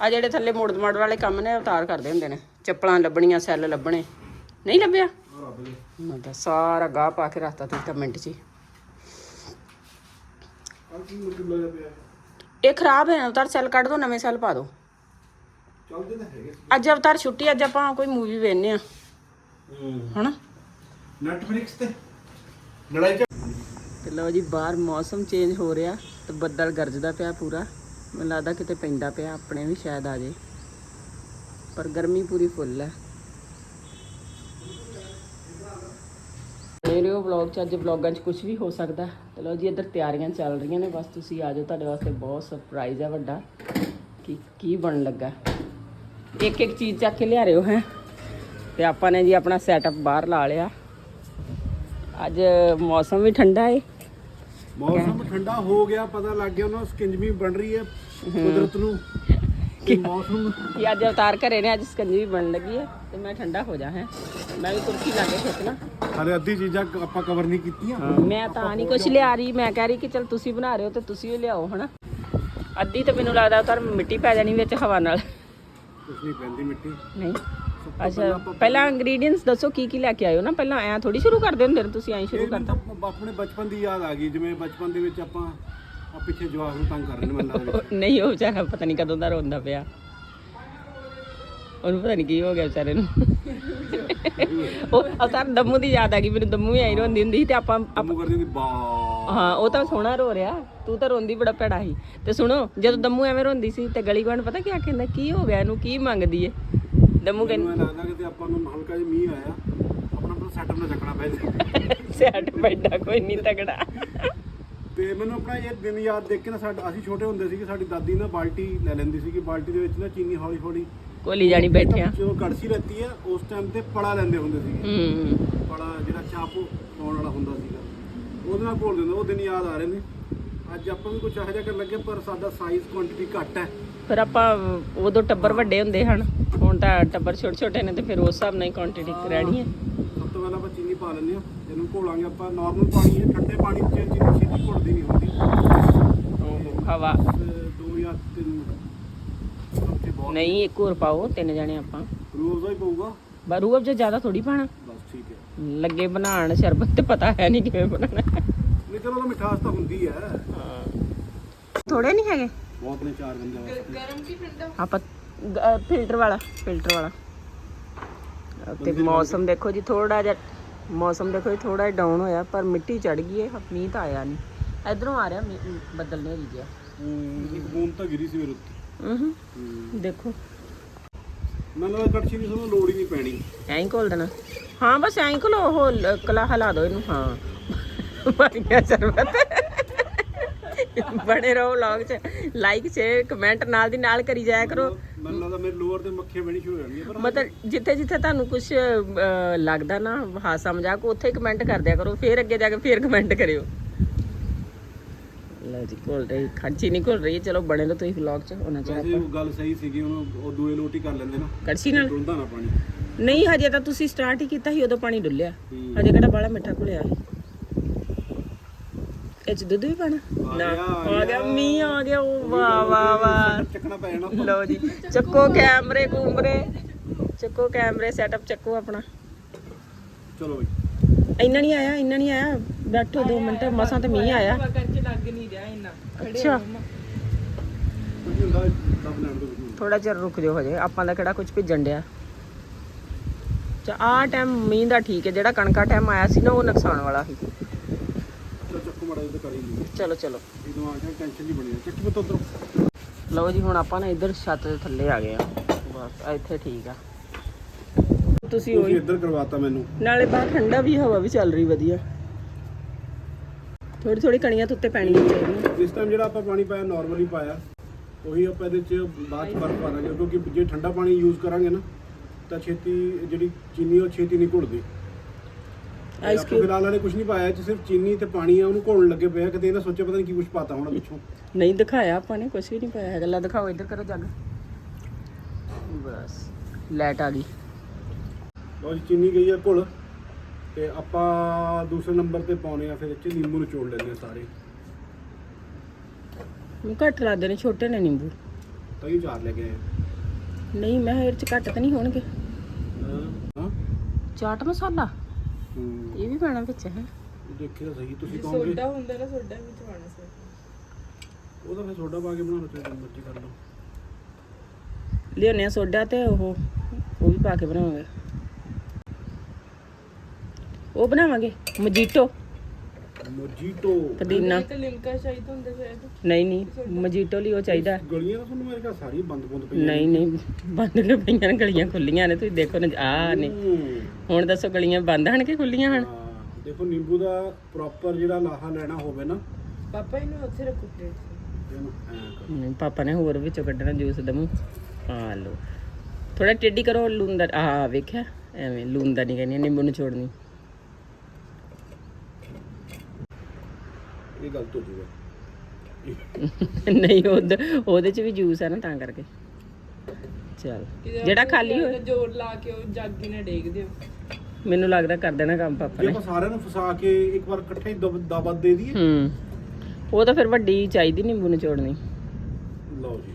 ਆ ਜਿਹੜੇ ਥੱਲੇ ਮੋੜ ਮਾੜ ਵਾਲੇ ਕੰਮ ਨੇ ਉਤਾਰ ਕਰਦੇ ਹੁੰਦੇ ਨੇ। ਚੱਪਲਾਂ ਲੱਭਣੀਆਂ ਸੈੱਲ ਲੱਭਣੇ। ਨਹੀਂ ਲੱਭਿਆ? ਰੱਬ ਦੇ। ਮੈਂ ਤਾਂ ਸਾਰਾ ਗਾਹ ਪਾ ਕੇ ਰੱਖਤਾ ਤੂੰ ਤਾਂ ਮਿੰਟ 'ਚ ਹੀ। ਆ ਕੀ ਮੁਸ਼ਕਿਲ ਲੱਗਦਾ ਪਿਆ? ਇਹ ਖਰਾਬ ਹੈ ਉਤਾਰ ਸੈੱਲ ਕੱਢ ਦੋ ਨਵੇਂ ਸੈੱਲ ਪਾ ਦੋ। ਚੱਲਦੇ ਤਾਂ ਹੈਗੇ। ਅੱਜ ਅਵਤਾਰ ਛੁੱਟੀ ਅੱਜ ਆਪਾਂ ਕੋਈ ਮੂਵੀ ਵੇਖਨੇ ਆ ਹੂੰ। ਹਨਾ? ਨੈਟਫਲਿਕਸ ਤੇ। ਲੜਾਈ ਤੇ ਲਓ ਜੀ, ਬਾਹਰ ਮੌਸਮ ਚੇਂਜ ਹੋ ਰਿਹਾ, ਤੇ ਬੱਦਲ ਗਰਜਦਾ ਪਿਆ ਪੂਰਾ। ਮੈਨੂੰ ਲੱਗਦਾ ਕਿਤੇ ਪੈਂਦਾ ਪਿਆ, ਆਪਣੇ ਵੀ ਸ਼ਾਇਦ ਆ ਜੇ। ਪਰ ਗਰਮੀ ਪੂਰੀ ਫੁੱਲ ਹੈ। ਮੇਰੇ ਉਹ ਵਲੌਗ ਚ ਅੱਜ ਵਲੌਗਾਂ ਚ ਕੁਝ ਵੀ ਹੋ ਸਕਦਾ। ਤੇ ਲਓ ਜੀ, ਇੱਧਰ ਤਿਆਰੀਆਂ ਚੱਲ ਰਹੀਆਂ ਨੇ। ਬਸ ਤੁਸੀਂ ਆ ਜਾਓ, ਤੁਹਾਡੇ ਵਾਸਤੇ ਬਹੁਤ ਸਰਪ੍ਰਾਈਜ਼ ਹੈ ਵੱਡਾ। ਕੀ ਕੀ ਬਣਨ ਲੱਗਾ। ਇੱਕ ਇੱਕ ਚੀਜ਼ ਚੱਕ ਕੇ ਲਿਆ ਰਹੇ ਹੋ, ਹੈ। ਤੇ ਆਪਾਂ ਨੇ ਜੀ ਆਪਣਾ ਸੈਟਅਪ ਬਾਹਰ ਲਾ ਲਿਆ। ਅੱਜ ਮੌਸਮ ਵੀ ਠੰਡਾ ਏ। ਮੌਸਮ ਠੰਡਾ ਹੋ ਗਿਆ ਪਤਾ ਲੱਗ ਗਿਆ ਉਹਨਾਂ ਸਕਿੰਜਮੀ ਬਣ ਰਹੀ ਹੈ। ਕੁਦਰਤ ਨੂੰ। ਕਿ ਮੌਸਮ ਕਿ ਅੱਜ ਅਵਤਾਰ ਘਰੇ ਨੇ ਅੱਜ ਸਕੰਜੀ ਵੀ ਬਣਨ ਲੱਗੀ ਹੈ ਤੇ ਮੈਂ ਠੰਡਾ ਹੋ ਜਾ ਹੈ। ਮੈਂ ਵੀ ਕੁਰਸੀ ਲਾ ਕੇ ਖਿੱਚਣਾ ਹਾਲੇ ਅੱਧੀ ਚੀਜ਼ਾਂ ਆਪਾਂ ਕਵਰ ਨਹੀਂ ਕੀਤੀਆਂ। ਮੈਂ ਤਾਂ ਨਹੀਂ ਕੁਝ ਲਿਆ ਰਹੀ। ਮੈਂ ਕਹਿ ਰਹੀ ਕਿ ਚਲ ਤੁਸੀਂ ਬਣਾ ਰਹੇ ਹੋ ਤੇ ਤੁਸੀਂ ਵੀ ਲਿਆਓ ਹਨਾ। ਅੱਧੀ ਤਾਂ ਮੈਨੂੰ ਲੱਗਦਾ ਉਤਾਰ ਮਿੱਟੀ ਪੈ ਜਾਣੀ ਵਿੱਚ ਹਵਾ ਨਾਲ। ਕੁਛ ਨਹੀਂ ਪੈਂਦੀ ਮਿੱਟੀ। ਨਹੀਂ। ਅੱਛਾ ਪਹਿਲਾਂ ਇੰਗਰੀਡੀਅੰਟਸ ਦੱਸੋ ਕੀ ਕੀ ਲੈ ਕੇ ਆਇਓ ਨਾ? ਪਹਿਲਾਂ ਐ ਥੋੜੀ ਸ਼ੁਰੂ ਕਰਦੇ ਹੁੰਦੇ ਨੇ ਤੁਸੀਂ ਐਂ ਸ਼ੁਰੂ ਇਹ ਮੈਨੂੰ ਕਰਤਾ ਤਾਂ ਆਪਣੇ ਬਚਪਨ ਦੀ ਯਾਦ ਆ ਗਈ ਜਿਵੇਂ ਬਚਪਨ ਦੇ ਵਿੱਚ ਆਪਾਂ ਆ ਪਿੱਛੇ ਜਵਾਕ ਨੂੰ ਤੰਗ ਕਰ ਰਹੇ ਨੇ ਮੈਨੂੰ ਲੱਗਦਾ ਉਹ ਨਹੀਂ ਉਹ ਵਿਚਾਰਾ ਪਤਾ ਨਹੀਂ ਕਦੋਂ ਦਾ ਰੋਂਦਾ ਪਿਆ। ਉਹਨੂੰ ਪਤਾ ਨਹੀਂ ਕੀ ਹੋ ਗਿਆ ਵਿਚਾਰੇ ਨੂੰ। ਉਹ ਅਵਤਾਰ ਦਮੂ ਦੀ ਯਾਦ ਆ ਗਈ ਮੈਨੂੰ ਦਮੂ ਵੀ ਆਈ ਰੋਂਦੀ ਹੁੰਦੀ ਸੀ ਤੇ ਆਪਾਂ ਕੰਮ ਕਰਦੀ ਹੁੰਦੀ ਬਾ। ਹਾਂ ਉਹ ਤਾਂ ਸੋਹਣਾ ਰੋ ਰਿਹਾ। ਤੂੰ ਤਾਂ ਰੋਂਦੀ ਬੜਾ ਭੈੜਾ ਸੀ। ਤੇ ਸੁਣੋ ਜਦੋਂ ਦਮੂ ਐਵੇਂ ਰੋਂਦੀ ਸੀ ਤੇ ਗਲੀ ਗਵਾਂਢ ਪਤਾ ਕੀ ਕਹਿੰਦਾ ਕੀ ਹੋ ਗਿਆ ਇਹਨੂੰ ਕੀ ਮੰਗਦੀ ਏ? ਦਮੂ ਮੈਨੂੰ ਇਹ ਲੱਗਦਾ ਕਿ ਤੇ ਆਪਾਂ ਨੂੰ ਹਲਕਾ ਜਿਹਾ ਮੀਂਹ ਆਇਆ ਆਪਣਾ ਆਪਣਾ ਸੈਟਅਪ ਨਾਲ ਚੱਕਣਾ ਪੈ ਜਾਏ ਕਹਿੰਦਾ ਸੈਟ ਬੈਠਾ ਕੋਈ ਨਹੀਂ ਤਗੜਾ ਤੇ ਮੈਨੂੰ ਆਪਣਾ ਇਹ ਦਿਨ ਯਾਦ ਦੇਖ ਕੇ ਨਾ ਸਾਡਾ ਅਸੀਂ ਛੋਟੇ ਹੁੰਦੇ ਸੀਗੇ ਸਾਡੀ ਦਾਦੀ ਨਾ ਬਾਲਟੀ ਲੈ ਲੈਂਦੀ ਸੀ ਕਿ ਬਾਲਟੀ ਦੇ ਵਿੱਚ ਨਾ ਚੀਨੀ ਹੌਲੀ ਹੌਲੀ ਕੋਲੀ ਜਾਣੀ ਬੈਠਿਆ ਜਦੋਂ ਕੜਛੀ ਰਹਿਤੀ ਹੈ ਉਸ ਟਾਈਮ ਤੇ ਪੜਾ ਲੈਂਦੇ ਹੁੰਦੇ ਸੀਗੇ। ਹੂੰ ਪੜਾ ਜਿਹੜਾ ਚਾਪ ਪਾਉਣ ਵਾਲਾ ਹੁੰਦਾ ਸੀਗਾ। ਉਹਦੇ ਨਾਲ ਘੋਲ ਦਿੰਦੇ ਉਹ ਦਿਨ ਯਾਦ ਆ ਰਹੇ ਨੇ। ਅੱਜ ਆਪਾਂ ਵੀ ਕੁਝ ਇਹੋ ਜਿਹਾ ਕਰਨ ਲੱਗੇ ਪਰ ਸਾਡਾ ਸਾਈਜ਼ ਕੁਆਂਟੀਟੀ ਘੱਟ ਹੈ। ਫਿਰ ਆਪਾਂ ਉਦੋਂ ਟੱਬਰ ਵੱਡੇ ਹੁੰਦੇ ਹਨ ਹੁਣ ਤਾਂ ਟੱਬਰ ਛੋਟੇ ਛੋਟੇ ਨੇ ਤੇ ਫਿਰ ਉਸ ਹਿਸਾਬ ਨਾਲ ਹੀ ਕੁਆਂਟੀਟੀ ਰਹਿਣੀ ਹੈ। ਸਭ ਤੋਂ ਪਹਿਲਾਂ ਆਪਾਂ ਚੀਨੀ ਪਾ ਲੈਂਦੇ ਹਾਂ। ਇਹਨੂੰ ਘੋਲਾਂਗੇ ਆਪਾਂ। ਨਾਰਮਲ ਪਾਣੀ ਹੈ ਠੰਡੇ ਪਾਣੀ 'ਚ ਚੀਨੀ ਛੇਤੀ ਘੁਲਦੀ ਨਹੀਂ ਹੁੰਦੀ। ਓਹੋ ਹਵਾ। ਦੋ ਜਾਂ ਤਿੰਨ ਬਹੁਤ ਨਹੀਂ ਇੱਕ ਹੋਰ ਪਾਓ ਤਿੰਨ ਜਣੇ ਆਪਾਂ। ਦਾ ਹੀ ਪਊਗਾ। ਬਰੂ ਅਬ ਜ਼ਿਆਦਾ ਥੋੜੀ ਪਾਣਾ। ਬਸ ਠੀਕ ਹੈ। ਲੱਗੇ ਬਣਾਉਣ ਸ਼ਰਬਤ ਤੇ ਪਤਾ ਹੈ ਨਹੀਂ ਕਿਵੇਂ ਬਣਾਉਣਾ। ਨਹੀਂ ਚਲੋ ਉਹਦਾ ਮਿਠਾਸ ਤਾਂ ਹੁੰਦੀ ਹੈ। ਥੋੜੇ ਨਹੀਂ ਹੈਗੇ। ਉਹ ਆਪਣੇ ਚਾਰ ਬੰਦੇ ਵਾਸਤੇ। ਆਪਾਂ ਫਿਲਟਰ ਵਾਲਾ ਫਿਲਟਰ ਵਾਲਾ। ਤੇ ਮੌਸਮ ਦੇਖੋ ਜੀ ਥੋੜਾ ਜਿਹਾ ਮੌਸਮ ਦੇਖੋ ਥੋੜਾ ਡਾਊਨ ਹੋਇਆ ਪਰ ਮਿੱਟੀ ਚੜ ਗਈ ਹੈ ਮੀਂਹ ਤਾਂ ਆਇਆ ਨਹੀਂ। ਇਧਰੋਂ ਆ ਰਿਹਾ ਬੱਦਲ ਨੇ ਜਿਹਾ ਇੱਕ ਬੂੰਦ ਤਾਂ ਗਿਰੀ ਸੀ ਮੇਰੇ ਉੱਤੇ। ਹੂੰ ਦੇਖੋ। ਮੈਨੂੰ ਲੱਗਦਾ ਕੜਛੀ ਦੀ ਤੁਹਾਨੂੰ ਲੋੜ ਹੀ ਨਹੀਂ ਪੈਣੀ। ਐਂ ਘੋਲ ਦੇਣਾ। ਹਾਂ ਬਸ ਐਂ ਘੋਲੋ ਉਹ ਕਲਾ ਹਲਾ ਦਿਓ ਇਹਨੂੰ ਹਾਂ। [laughs] ਬਣ ਗਿਆ ਸ਼ਰਬਤ। ਬਣੇ ਰਹੋ ਵਲੌਗ 'ਚ। ਲਾਈਕ ਸ਼ੇਅਰ ਕਮੈਂਟ ਨਾਲ ਦੀ ਨਾਲ ਕਰੀ ਜਾਇਆ ਕਰੋ। ਮੈਨੂੰ ਲੱਗਦਾ ਮੇਰੇ ਲੋਅਰ ਤੇ ਮੱਖੀਆਂ ਬਣੀ ਸ਼ੁਰੂ ਹੋ ਜਾਣਗੀਆਂ ਪਰ ਮਤਲਬ ਜਿੱਥੇ ਜਿੱਥੇ ਤੁਹਾਨੂੰ ਕੁਝ ਲੱਗਦਾ ਨਾ ਹਾਸਾ ਮਜ਼ਾਕ ਉੱਥੇ ਕਮੈਂਟ ਕਰ ਦਿਆ ਕਰੋ। ਫਿਰ ਅੱਗੇ ਜਾ ਕੇ ਫਿਰ ਕਮੈਂਟ ਕਰਿਓ। ਲਓ ਜੀ ਘੋਲ ਰਹੀ ਖਰਚੀ ਨਹੀਂ ਘੋਲ ਰਹੀ। ਚਲੋ ਬਣੇ ਰਹੋ ਤੁਸੀਂ ਵਲੌਗ 'ਚ ਉਹਨਾਂ ਚ ਵੈਸੇ ਉਹ ਗੱਲ ਸਹੀ ਸੀਗੀ ਉਹਨੂੰ ਉਹ ਦੂਏ ਲੋਟੀ ਕਰ ਲੈਂਦੇ ਨਾ। ਕੜਛੀ ਨਾਲ? ਡੁੱਲਦਾ ਨਾ ਪਾਣੀ। ਨਹੀਂ ਹਜੇ ਤਾਂ ਤੁਸੀਂ ਸਟਾਰਟ ਹੀ ਕੀਤਾ ਸੀ ਉਦੋਂ ਪਾਣੀ ਡੁੱਲਿਆ। ਹਜੇ ਕਿਹੜਾ ਬਾਲਾ ਮਿੱਠਾ ਘੁਲਿਆ ਸੀ। ਇਹ ਚ ਦੁੱਧ ਵੀ ਪਾਣਾ ਨਾ ਆ ਗਿਆ। ਮੀਂਹ ਆ ਗਿਆ ਉਹ ਵਾਹ ਵਾਹ ਵਾਹ। ਚੱਕਣਾ ਪੈ ਜਾਣਾ ਲਓ ਜੀ ਚੱਕੋ ਕੈਮਰੇ ਕੂਮਰੇ। ਚੱਕੋ ਕੈਮਰੇ ਸੈਟਅਪ ਚੱਕੋ ਆਪਣਾ। ਚਲੋ ਬਈ ਇੰਨਾ ਨਹੀਂ ਆਇਆ ਇੰਨਾ ਨਹੀਂ ਆਇਆ। ਬੈਠੋ 2 ਮਿੰਟ ਮਸਾਂ ਤੇ ਮੀਂਹ ਆਇਆ। ਕਰਕੇ ਲੱਗ ਨਹੀਂ ਰਿਹਾ ਇੰਨਾ ਅੱਛਾ ਥੋੜਾ ਚਿਰ ਰੁਕ ਜਾਓ ਹਜੇ ਆਪਾਂ ਦਾ ਕਿਹੜਾ ਕੁਝ ਭਿੱਜਣ ਡਿਆ। ਚਾ ਆ ਟਾਈਮ ਮੀਂਹ ਦਾ ਠੀਕ ਹੈ ਜਿਹੜਾ ਕਣਕਾ ਟਾਈਮ ਆਇਆ ਸੀ ਨਾ ਉਹ ਨੁਕਸਾਨ ਵਾਲਾ ਸੀ। ਮੜਾ ਇਹ ਕਰ ਹੀ ਲਈਏ। ਚਲੋ ਚਲੋ। ਇਹ ਦਿਮਾਗ 'ਚ ਟੈਨਸ਼ਨ ਨਹੀਂ ਬਣੀ ਚੱਕੀ ਬਤ ਉਧਰੋਂ। ਲਓ ਜੀ ਹੁਣ ਆਪਾਂ ਨਾ ਇੱਧਰ ਛੱਤ ਦੇ ਥੱਲੇ ਆ ਗਏ ਆ। ਬਸ ਇੱਥੇ ਠੀਕ ਆ। ਤੁਸੀਂ ਤੁਸੀਂ ਉਹੀ ਇੱਧਰ ਕਰਵਾਤਾ ਮੈਨੂੰ। ਨਾਲੇ ਬਾਹਰ ਠੰਡਾ ਵੀ ਹਵਾ ਵੀ ਚੱਲ ਰਹੀ ਵਧੀਆ। ਥੋੜੀ ਥੋੜੀ ਕਣੀਆਂ ਤੋਂ ਉੱਤੇ ਪੈਣੀਆਂ ਚਾਹੀਦੀਆਂ। ਇਸ ਟਾਈਮ ਜਿਹੜਾ ਆਪਾਂ ਪਾਣੀ ਪਾਇਆ ਨਾਰਮਲੀ ਪਾਇਆ। ਉਹੀ ਆਪਾਂ ਇਹਦੇ 'ਚ ਬਾਅਦ 'ਚ ਬਰਫ ਪਾ ਦਾਂਗੇ। ਕਿਉਂਕਿ ਜੇ ਠੰਡਾ ਪਾਣੀ ਯੂਜ਼ ਕਰਾਂਗੇ ਨਾ ਤਾਂ ਛੇਤੀ ਜਿਹੜੀ ਚੀਨੀ ਉਹ ਛੇਤੀ ਨਹੀਂ ਘੁਲਦੀ। ਆਈਸ ਆਪਾਂ ਫਿਲਹਾਲ ਵਾਲੇ ਕੁਝ ਨਹੀਂ ਪਾਇਆ 'ਚ ਸਿਰਫ ਚੀਨੀ ਤੇ ਪਾਣੀ ਆ ਉਹਨੂੰ ਘੋਲਣ ਲੱਗੇ ਪਿਆ ਕਿਤੇ ਇਹਨਾਂ ਸੋਚਿਆ ਪਤਾ ਨਹੀਂ ਕੀ ਕੁਝ ਪਾਤਾ ਹੋਣਾ ਪਿੱਛੋਂ। ਨਹੀਂ ਦਿਖਾਇਆ ਆਪਾਂ ਨੇ ਕੁਝ ਵੀ ਨਹੀਂ ਪਾਇਆ ਹੈਗਾ। ਲੈ ਦਿਖਾਓ ਇੱਧਰ ਕਰੋ ਜੱਗ। ਬਸ ਲਾਈਟ ਆ ਗਈ। ਲਓ ਜੀ ਚੀਨੀ ਗਈ ਆ ਘੁਲ ਤੇ ਆਪਾਂ ਦੂਸਰੇ ਨੰਬਰ ਤੇ ਪਾਉਣੇ ਆ ਫਿਰ 'ਚ ਨਿੰਬੂ ਨਿਚੋੜ ਲੈਂਦੇ ਆ ਸਾਰੇ। ਮੈਂ ਘੱਟ ਲਾਦੇ ਨੇ ਛੋਟੇ ਨੇ ਨਿੰਬੂ। ਤਾਂ ਇਹ ਚਾਰ ਲੈ ਕੇ ਆਏ ਨਹੀਂ ਮੈਂ ਇਹ ਚ ਘੱਟ ਤਾਂ ਨਹੀਂ ਹੋਣਗੇ। ਹਾਂ। ਚਾਟ ਮਸਾਲਾ? ਹੂੰ। ਇਹ ਵੀ ਪੈਣਾ ਵਿੱਚ ਹੈ? ਦੇਖੀ ਤਾਂ ਸਹੀ ਤੁਸੀਂ ਕਹੋਗੇ। ਸੋਡਾ ਹੁੰਦਾ ਨਾ ਸੋਡਾ ਵਿੱਚ ਪਾਣਾ ਸੀ। ਉਹਦਾ ਫਿਰ ਸੋਡਾ ਪਾ ਕੇ ਬਣਾ ਲਓ ਚਾਹੇ ਮਰਜ਼ੀ ਕਰ ਲਓ। ਲਿਆਉਂਦੇ ਆ ਸੋਡਾ ਤੇ ਉਹ ਉਹ ਵੀ ਪਾ ਕੇ ਬਣਾਵਾਂਗੇ। ਉਹ ਬਣਾਵਾਂਗੇ ਮਜੀਟੋ ਮੋਜੀਟੋ। ਪੁਦੀਨਾ। ਇੱਕ ਲਿਮਕਾ ਚਾਹੀਦਾ ਹੁੰਦਾ ਸ਼ਾਇਦ। ਨਹੀਂ ਨਹੀਂ ਮਜੀਟੋ ਲਈ ਉਹ ਚਾਹੀਦਾ। ਹੈ। ਗਲੀਆਂ ਤਾਂ ਤੁਹਾਨੂੰ ਮੇਰੇ ਖਿਆਲ ਸਾਰੀਆਂ ਬੰਦ ਬੰਦ ਪਈਆਂ ਨਹੀਂ ਨਹੀਂ ਬੰਦ ਕੇ ਪਈਆਂ ਨੇ ਗਲੀਆਂ ਖੁੱਲੀਆਂ ਨੇ ਤੁਸੀਂ ਦੇਖੋ ਨਾ ਆ ਨੇ। ਹੂੰ। ਹੁਣ ਦੱਸੋ ਗਲੀਆਂ ਬੰਦ ਹਨ ਕਿ ਖੁੱਲੀਆਂ ਹਨ? ਹਾਂ, ਦੇਖੋ ਨਿੰਬੂ ਦਾ ਪ੍ਰੋਪਰ ਜਿਹੜਾ ਲਾਹਾ ਲੈਣਾ ਹੋਵੇ ਨਾ। ਪਾਪਾ ਇਹਨੂੰ ਉੱਥੇ ਰੱਖੋ ਪਲੇਟ। 'ਚ ਇਹਨੂੰ ਐਂ ਕਰੋ। ਨਹੀਂ ਪਾਪਾ ਨੇ ਹੋਰ ਵਿੱਚੋਂ ਕੱਢਣਾ ਜੂਸ ਦਮੂ। ਆ ਲੋ ਥੋੜਾ ਟੇਢੀ ਕਰੋ ਲੂਣ ਦਾ ਆ ਵੇਖਿਆ? ਐਵੇਂ ਲੂਣ ਦਾ ਨਹੀਂ ਕਹਿੰਦੀ ਨਿੰਬੂ ਨੂੰ ਛੋੜਨੀ। ਇਹ ਗਲਤ ਹੋ ਜੂਗਾ [laughs] ਨਹੀਂ ਉਹਦੇ ਉਹਦੇ ਚ ਵੀ ਜੂਸ ਹੈ ਨਾ ਤਾਂ ਕਰਕੇ। ਚਲ ਜਿਹੜਾ ਖਾਲੀ ਹੋਏ। ਜ਼ੋਰ ਲਾ ਕੇ ਉਹ ਜੱਗ ਹੀ ਨਾ ਡੇਗ ਦਿਓ। ਮੈਨੂੰ ਲੱਗਦਾ ਕਰ ਦੇਣਾ ਕੰਮ ਪਾਪਾ ਜੇ ਨੇ। ਆਪਾਂ ਸਾਰਿਆਂ ਨੂੰ ਫਸਾ ਕੇ ਇੱਕ ਵਾਰ ਇਕੱਠੇ ਦਾਵਤ ਦੇ ਦਈਏ। ਹੂੰ। ਉਹ ਤਾਂ ਫਿਰ ਵੱਡੀ ਚਾਹੀਦੀ ਨਿੰਬੂ ਨੂੰ ਛੋੜਨੀ ਲਓ ਜੀ।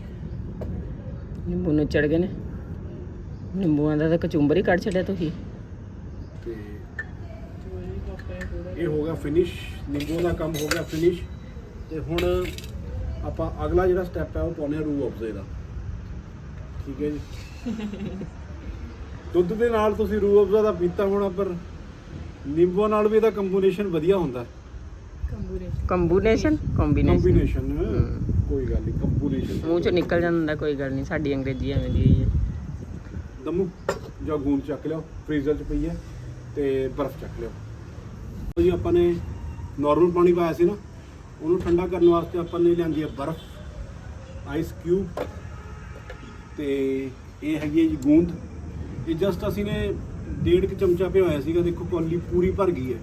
ਨਿੰਬੂ ਨੂੰ ਚੜ ਗਏ ਨੇ। ਨਿੰਬੂਆਂ ਦਾ ਤਾਂ ਕਚੁੰਬਰ ਹੀ ਕੱਢ ਛੱਡਿਆ ਤੁਸੀਂ। ਤੇ ਇਹ ਹੋ ਗਿਆ ਫਿਨਿਸ਼ ਨਿੰਬੂ ਦਾ ਕੰਮ ਹੋ ਗਿਆ ਫਿਨਿਸ਼ ਤੇ ਹੁਣ ਆਪਾਂ ਅਗਲਾ ਜਿਹੜਾ ਸਟੈਪ ਹੈ ਉਹ ਪਾਉਣੇ ਰੂ ਅਫਜ਼ੇ ਦਾ। ਠੀਕ ਹੈ ਜੀ। [laughs] ਦੁੱਧ ਦੇ ਨਾਲ ਤੁਸੀਂ ਰੂ ਅਫਜ਼ਾ ਦਾ ਪੀਤਾ ਹੋਣਾ ਪਰ ਨਿੰਬੂ ਨਾਲ ਵੀ ਇਹਦਾ ਕੰਬੀਨੇਸ਼ਨ ਵਧੀਆ ਹੁੰਦਾ। ਕੰਬੂਨੇਸ਼ਨ ਕੰਬੀਨੇਸ਼ਨ ਕੰਬੀਨੇਸ਼ਨ ਕੋਈ ਗੱਲ ਨਹੀਂ ਕੰਬੀਨੇਸ਼ਨ ਮੂੰਹ ਚੋਂ ਨਿਕਲ ਜਾਂਦਾ ਕੋਈ ਗੱਲ ਨਹੀਂ ਸਾਡੀ ਅੰਗਰੇਜ਼ੀ ਐਵੇਂ ਦੀ ਹੈ। ਦਮੂ ਜਾਂ ਗੂੰਦ ਚੱਕ ਲਿਓ ਫ੍ਰੀਜ਼ਰ 'ਚ ਪਈ ਹੈ ਤੇ ਬਰਫ਼ ਚੱਕ ਲਿਓ ਜੀ ਆਪਾਂ ਨੇ ਨਾਰਮਲ ਪਾਣੀ ਪਾਇਆ ਸੀ ਨਾ ਉਹਨੂੰ ਠੰਡਾ ਕਰਨ ਵਾਸਤੇ ਆਪਾਂ ਨੇ ਲਿਆਂਦੀ ਹੈ ਬਰਫ਼ ਆਈਸ ਕਿਊਬ ਤੇ ਇਹ ਹੈਗੀ ਹੈ ਜੀ ਗੂੰਦ। ਇਹ ਜਸਟ ਅਸੀਂ ਨੇ ਡੇਢ ਕੁ ਚਮਚਾ ਪਿਆ ਹੋਇਆ ਸੀਗਾ ਦੇਖੋ ਕੌਲੀ ਪੂਰੀ ਭਰ ਗਈ ਹੈ।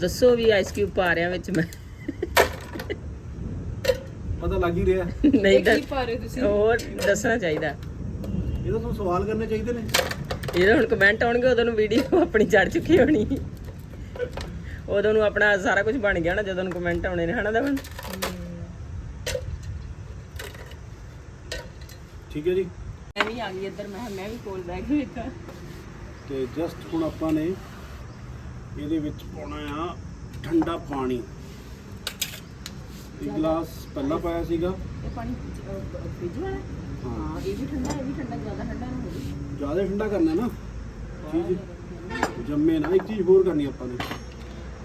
ਦੱਸੋ ਵੀ ਆਈਸ ਕਿਊਬ ਪਾ ਰਿਆਂ ਵਿੱਚ ਮੈਂ। ਪਤਾ ਲੱਗ ਹੀ ਰਿਹਾ। ਨਹੀਂ ਕੀ ਪਾ ਰਹੇ ਤੁਸੀਂ? ਹੋਰ ਦੱਸਣਾ ਚਾਹੀਦਾ। ਇਹ ਤਾਂ ਤੁਹਾਨੂੰ ਸਵਾਲ ਕਰਨੇ ਚਾਹੀਦੇ ਨੇ। ਇਹਦੇ ਹੁਣ ਕਮੈਂਟ ਆਉਣਗੇ ਉਦੋਂ ਨੂੰ ਵੀਡੀਓ ਆਪਣੀ ਚੜ ਚੁੱਕੀ ਹੋਣੀ। ਉਦੋਂ ਨੂੰ ਆਪਣਾ ਸਾਰਾ ਕੁਝ ਬਣ ਗਿਆ ਨਾ ਜਦੋਂ ਨੂੰ ਕਮੈਂਟ ਆਉਣੇ ਨੇ ਹਨਾ ਦਵਨ ਠੀਕ ਹੈ ਜੀ। ਮੈਂ ਵੀ ਆ ਗਈ ਇੱਧਰ ਮੈਂ ਮੈਂ ਵੀ ਕੋਲ ਬੈਗ ਵੇਖਾਂ ਤੇ ਜਸਟ ਹੁਣ ਆਪਾਂ ਨੇ ਇਹਦੇ ਵਿੱਚ ਪਾਉਣਾ ਆ ਠੰਡਾ ਪਾਣੀ। ਇੱਕ ਗਲਾਸ ਪਹਿਲਾਂ ਪਾਇਆ ਸੀਗਾ। ਇਹ ਪਾਣੀ ਫ੍ਰਿਜ ਵਾਲਾ? ਹਾਂ ਇਹ ਵੀ ਠੰਡਾ ਇਹ ਵੀ ਠੰਡਾ ਜ਼ਿਆਦਾ ਠੰਡਾ ਨਾ ਹੋਵੇ। ਜ਼ਿਆਦਾ ਠੰਡਾ ਕਰਨਾ ਨਾ ਚੀਜ਼ ਜੰਮੇ ਨਾ ਇੱਕ ਚੀਜ਼ ਹੋਰ ਕਰਨੀ ਆਪਾਂ ਨੇ।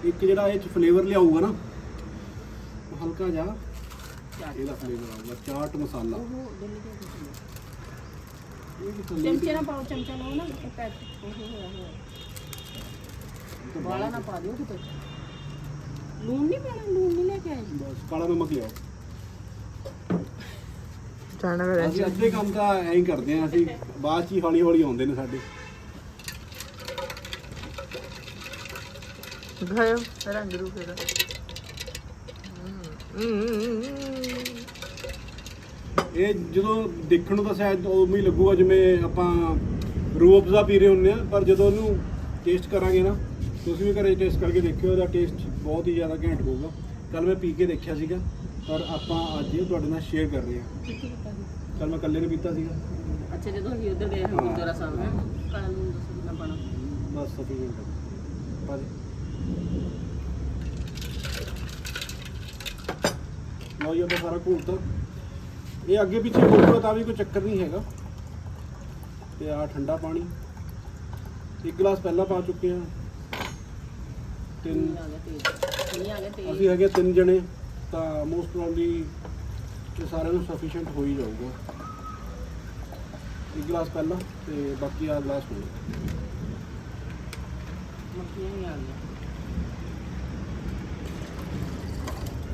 ਇੱਕ ਜਿਹੜਾ ਇਹ ਚ ਫਲੇਵਰ ਲਿਆਊਗਾ ਨਾ ਹਲਕਾ ਜਿਹਾ ਇਹਦਾ ਫਲੇਵਰ ਆਊਗਾ ਚਾਟ ਮਸਾਲਾ। ਚਮਚੇ ਨਾਲ ਪਾਓ ਚਮਚਾ ਲਾਓ ਨਾ ਪੈਕ। ਉਹ ਹੋਇਆ ਹੋਇਆ ਵਾਲਾ ਨਾ ਪਾ ਦਿਓ ਕਿਤੇ। ਲੂਣ ਨਹੀਂ ਪੈਣਾ ਲੂਣ ਨਹੀਂ ਲੈ ਕੇ ਆਏ। ਬਸ ਕਾਲਾ ਨਮਕ ਲਿਆਓ। ਜਾਣਾ ਫਿਰ ਅਸੀਂ ਅੱਧੇ ਕੰਮ ਤਾਂ ਐਂ ਹੀ ਕਰਦੇ ਆ ਅਸੀਂ ਬਾਅਦ ਚ ਹੀ ਹੌਲੀ ਹੌਲੀ ਆਉਂਦੇ ਨੇ ਸਾਡੇ। ਗਾਇਓ ਰੰਗ ਰੂਪ ਇਹਦਾ। ਇਹ ਜਦੋਂ ਦੇਖਣ ਨੂੰ ਤਾਂ ਸ਼ਾਇਦ ਉਵੇਂ ਹੀ ਲੱਗੂਗਾ ਜਿਵੇਂ ਆਪਾਂ ਰੂਹ ਅਫਜ਼ਾ ਪੀ ਰਹੇ ਹੁੰਦੇ ਆ ਪਰ ਜਦੋਂ ਉਹਨੂੰ ਟੇਸਟ ਕਰਾਂਗੇ ਨਾ ਤੁਸੀਂ ਵੀ ਘਰੇ ਟੇਸਟ ਕਰਕੇ ਦੇਖਿਓ ਉਹਦਾ ਟੇਸਟ ਬਹੁਤ ਹੀ ਜ਼ਿਆਦਾ ਘੈਂਟ ਹੋਊਗਾ। ਕੱਲ ਮੈਂ ਪੀ ਕੇ ਦੇਖਿਆ ਸੀਗਾ। ਪਰ ਆਪਾਂ ਅੱਜ ਇਹ ਤੁਹਾਡੇ ਨਾਲ ਸ਼ੇਅਰ ਕਰ ਰਹੇ ਹਾਂ। ਕਿੱਥੇ ਕੀਤਾ ਸੀ? ਕੱਲ ਮੈਂ ਇਕੱਲੇ ਨੇ ਪੀਤਾ ਸੀਗਾ। ਅੱਛਾ ਜਦੋਂ ਅਸੀਂ ਉੱਧਰ ਗਏ ਹਾਂ ਹਾਂ। ਗੁਰਦੁਆਰਾ ਸਾਹਿਬ ਹੈ। ਕਾਲਾ ਲੂਣ ਦੱਸੋ ਕਿੰਨਾ ਪਾਣਾ ਬਸ ਸਫੀਸ਼ੀਐਂਟ ਪਾ ਦੇ। ਲਓ ਇਹ ਤਾਂ ਸਾਰਾ ਘੋਲਤਾ ਇਹ ਅੱਗੇ ਪਿੱਛੇ ਘੋਲੂਗਾ ਤਾਂ ਵੀ ਕੋਈ ਚੱਕਰ ਨਹੀਂ ਹੈਗਾ। ਤੇ ਆ ਠੰਡਾ ਪਾਣੀ। ਇੱਕ ਗਲਾਸ ਪਹਿਲਾਂ ਪਾ ਚੁੱਕੇ ਆ ਤਿੰਨ। ਨਹੀਂ ਆ ਗਿਆ ਤੇਜ਼। ਨਹੀਂ ਆ ਗਿਆ ਤੇਜ਼। ਅਸੀਂ ਹੈਗੇ ਤਿੰਨ ਜਣੇ। ਤਾਂ ਮੋਸਟ ਪ੍ਰੋਬਬਲੀ ਇਹ ਸਾਰਿਆਂ ਨੂੰ ਸਫੀਸ਼ੀਐਂਟ ਹੋ ਹੀ ਜਾਊਗਾ। ਇੱਕ ਗਲਾਸ ਪਹਿਲਾਂ ਤੇ ਬਾਕੀ ਆ ਗਲਾਸ ਹੁਣ ਮੱਖੀਆਂ ਨਹੀਂ ਆ ਗਈਆਂ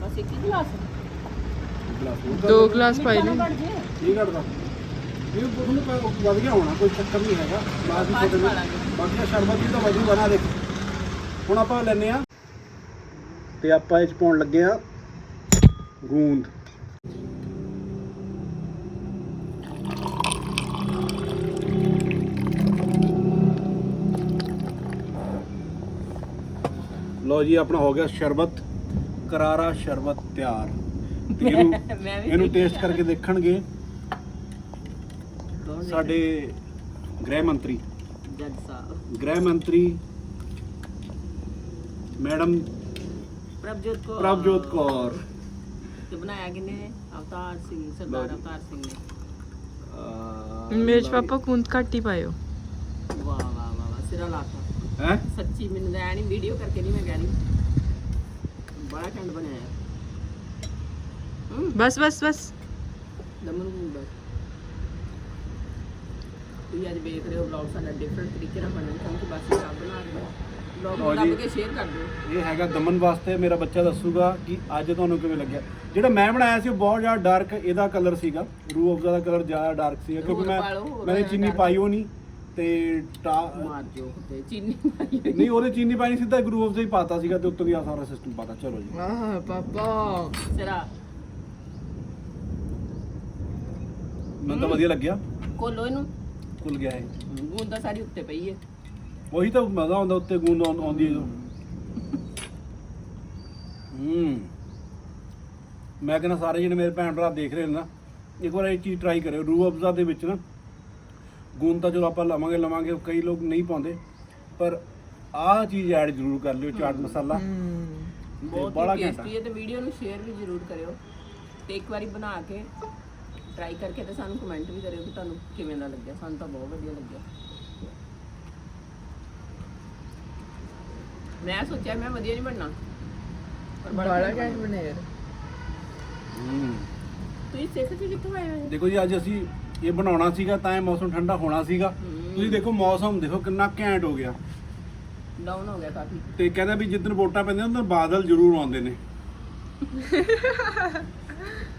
ਬਸ ਇੱਕ ਹੀ ਗਲਾਸ ਇੱਕ ਗਲਾਸ ਹੋਰ ਦੋ ਗਲਾਸ ਪਾਈ ਨੇ ਬਣ ਜੇ ਇਹ ਤੁਹਾਨੂੰ ਪੈ ਵਧ ਗਿਆ ਹੋਣਾ ਕੋਈ ਚੱਕਰ ਨਹੀਂ ਹੈਗਾ। ਬਾਅਦ ਵਿੱਚ। ਬਾਕੀ ਦਾ ਸ਼ਰਬਤ ਵੀ ਤਾਂ ਵਜੂ ਬਣਾ ਦੇ। ਹੁਣ ਆਪਾਂ ਲੈਨੇ ਆ ਤੇ ਆਪਾਂ ਇਹ ਚ ਪਾਉਣ ਲੱਗੇ ਆ ਗੂੰਦ। ਲੋ ਜੀ ਆਪਣਾ ਹੋ ਗਿਆ ਸ਼ਰਬਤ। ਕਰਾਰਾ ਸ਼ਰਬਤ ਤਿਆਰ। ਤੇ ਇਹਨੂੰ ਇਹਨੂੰ। ਟੇਸਟ ਕਰਕੇ ਦੇਖਣਗੇ? ਸਾਡੇ ਗ੍ਰਹਿ ਮੰਤਰੀ। ਜੱਜ ਸਾਹਿਬ। ਗ੍ਰਹਿ ਮੰਤਰੀ ਮੈਡਮ ਪ੍ਰਭਜੋਤ ਕੌਰ। ਪ੍ਰਭਜੋਤ ਕੌਰ। ਤੇ ਬਣਾਇਆ ਕਿਨੇ ਨੇ? ਅਵਤਾਰ ਸਿੰਘ ਸਰਦਾਰ ਅਵਤਾਰ ਸਿੰਘ ਨੇ। ਮਿਰਚ ਪਾਪਾ ਕੁੰਦ ਘੱਟ ਹੀ ਪਾਇਓ। ਵਾਹ ਵਾਹ ਵਾਹ ਵਾਹ ਸਿਰਾ ਲਾਤਾ। ਹੈਂ? ਸੱਚੀ ਮੈਨੂੰ ਤਾਂ ਐ ਨਹੀਂ ਵੀਡੀਓ ਕਰਕੇ ਨਹੀਂ ਮੈਂ ਕਹਿ ਰਹੀ। ਬੜਾ ਘੰਟ ਬਣਾਇਆ ਹੂੰ। ਬਸ ਬਸ ਬਸ। ਦਮਨ ਨੂੰ ਬਸ। ਤੁਸੀਂ ਅੱਜ ਵੇਖ ਰਹੇ ਹੋ ਵਲੌਗ ਸਾਡਾ ਡਿਫਰੈਂਟ ਤਰੀਕੇ ਨਾਲ ਬਣਨ ਕਿਉਂਕਿ ਬਸ ਇਹ ਆਪ ਬਣਾ ਰਹੇ ਵਲੌਗ ਲਓ ਨੂੰ ਜੀ। ਲੱਭ ਕੇ ਸ਼ੇਅਰ ਕਰ ਦਿਓ। ਇਹ ਹੈਗਾ ਦਮਨ ਵਾਸਤੇ ਮੇਰਾ ਬੱਚਾ ਦੱਸੂਗਾ ਕਿ ਅੱਜ ਤੁਹਾਨੂੰ ਕਿਵੇਂ ਲੱਗਿਆ। ਜਿਹੜਾ ਮੈਂ ਬਣਾਇਆ ਸੀ ਉਹ ਬਹੁਤ ਜ਼ਿਆਦਾ ਡਾਰਕ ਇਹਦਾ ਕਲਰ ਸੀਗਾ। ਰੂ ਅਫਜ਼ਾ ਦਾ ਕਲਰ ਜ਼ਿਆਦਾ ਡਾਰਕ ਸੀਗਾ ਕਿਉਂਕਿ ਮੈਂ ਮੈंने ਚੀਨੀ। ਪਾਈ ਉਹ ਨਹੀਂ ਤੇ ਟਾ- ਮਾਰ ਜੋ ਤੇ ਚੀਨੀ ਪਾਈ। ਨਹੀਂ ਉਹਦੇ ਚੀਨੀ ਪਾਈ ਨਹੀਂ ਸਿੱਧਾ ਗਰੂ ਅਫਜ਼ਾ ਹੀ ਪਾਤਾ ਸੀਗਾ ਤੇ ਉੱਤੋਂ ਦੀ ਆ ਸਾਰਾ ਸਿਸਟਮ ਪਾਤਾ। ਚਲੋ ਜੀ। ਆਹ ਪਾਪਾ। ਸਿਰਾ। ਮੈਨੂੰ ਤਾਂ ਵਧੀਆ ਲੱਗਿਆ। ਕੋਲੋ ਇਹਨੂੰ। ਖੁੱਲ ਗਿਆ ਇਹ। ਗੂੰਦ ਤਾਂ ਸਾਰੀ ਉੱਤੇ ਪਈ ਹੈ। ਉਹੀ ਤਾਂ ਮਜ਼ਾ ਆਉਂਦਾ ਉੱਤੇ ਗੂੰਦ ਆਉਂ- ਆਉਂਦੀ ਹੈ ਜੋ ਹੂੰ। ਮੈਂ ਕਹਿੰਦਾ ਸਾਰੇ ਜਿਹੜੇ ਮੇਰੇ ਭੈਣ ਭਰਾ ਦੇਖ ਰਹੇ ਨੇ ਨਾ ਇੱਕ ਵਾਰ ਇਹ ਚੀਜ਼ ਟਰਾਈ ਕਰਿਓ ਰੂ ਅਫਜ਼ਾ ਦੇ ਵਿੱਚ ਨਾ। ਗੂੰਦ ਤਾਂ ਜਦੋਂ ਆਪਾਂ ਲਵਾਂਗੇ ਲਵਾਂਗੇ ਕਈ ਲੋਕ ਨਹੀਂ ਪਾਉਂਦੇ। ਪਰ ਆਹ ਚੀਜ਼ ਐਡ ਜ਼ਰੂਰ ਕਰ ਲਿਓ ਚਾਟ ਮਸਾਲਾ। ਬਹੁਤ ਬੜਾ ਹੀ ਘੈਂਟ। ਆ। ਟੇਸਟੀ ਹੈ ਤੇ ਵੀਡੀਓ ਨੂੰ ਸ਼ੇਅਰ ਵੀ ਜ਼ਰੂਰ ਕਰਿਓ। ਤੇ ਇੱਕ ਵਾਰੀ ਬਣਾ ਕੇ ਟਰਾਈ ਕਰਕੇ ਤੇ ਸਾਨੂੰ ਕਮੈਂਟ ਵੀ ਕਰਿਓ ਕਿ ਤੁਹਾਨੂੰ ਕਿਵੇਂ ਦਾ ਲੱਗਿਆ। ਸਾਨੂੰ ਤਾਂ ਬਹੁਤ ਵਧੀਆ ਲੱਗਿਆ। ਮੈਂ ਸੋਚਿਆ ਮੈਂ ਵਧੀਆ ਨਹੀਂ ਬਣਨਾ। ਪਰ ਬੜਾ ਘੈਂਟ ਬਣਿਆ। ਬਣੇ ਯਾਰ। ਹੂੰ। ਤੁਸੀਂ ਸਿੱਖ ਕੇ ਕਿੱਥੋਂ ਆਏ ਹੋ? ਦੇਖੋ ਜੀ ਅੱਜ ਅਸੀਂ ਇਹ ਬਣਾਉਣਾ ਸੀਗਾ ਤਾਂ ਇਹ ਮੌਸਮ ਠੰਡਾ ਹੋਣਾ ਸੀਗਾ। ਤੁਸੀਂ ਦੇਖੋ ਮੌਸਮ ਦੇਖੋ ਕਿੰਨਾ ਘੈਂਟ ਹੋ ਗਿਆ। ਡਾਊਨ ਹੋ ਗਿਆ ਕਾਫੀ। ਤੇ ਕਹਿੰਦਾ ਵੀ ਜਿੱਦਣ ਵੋਟਾਂ ਪੈਂਦੀਆਂ ਉਦੋਂ ਬਾਦਲ ਜ਼ਰੂਰ ਆਉਂਦੇ ਨੇ।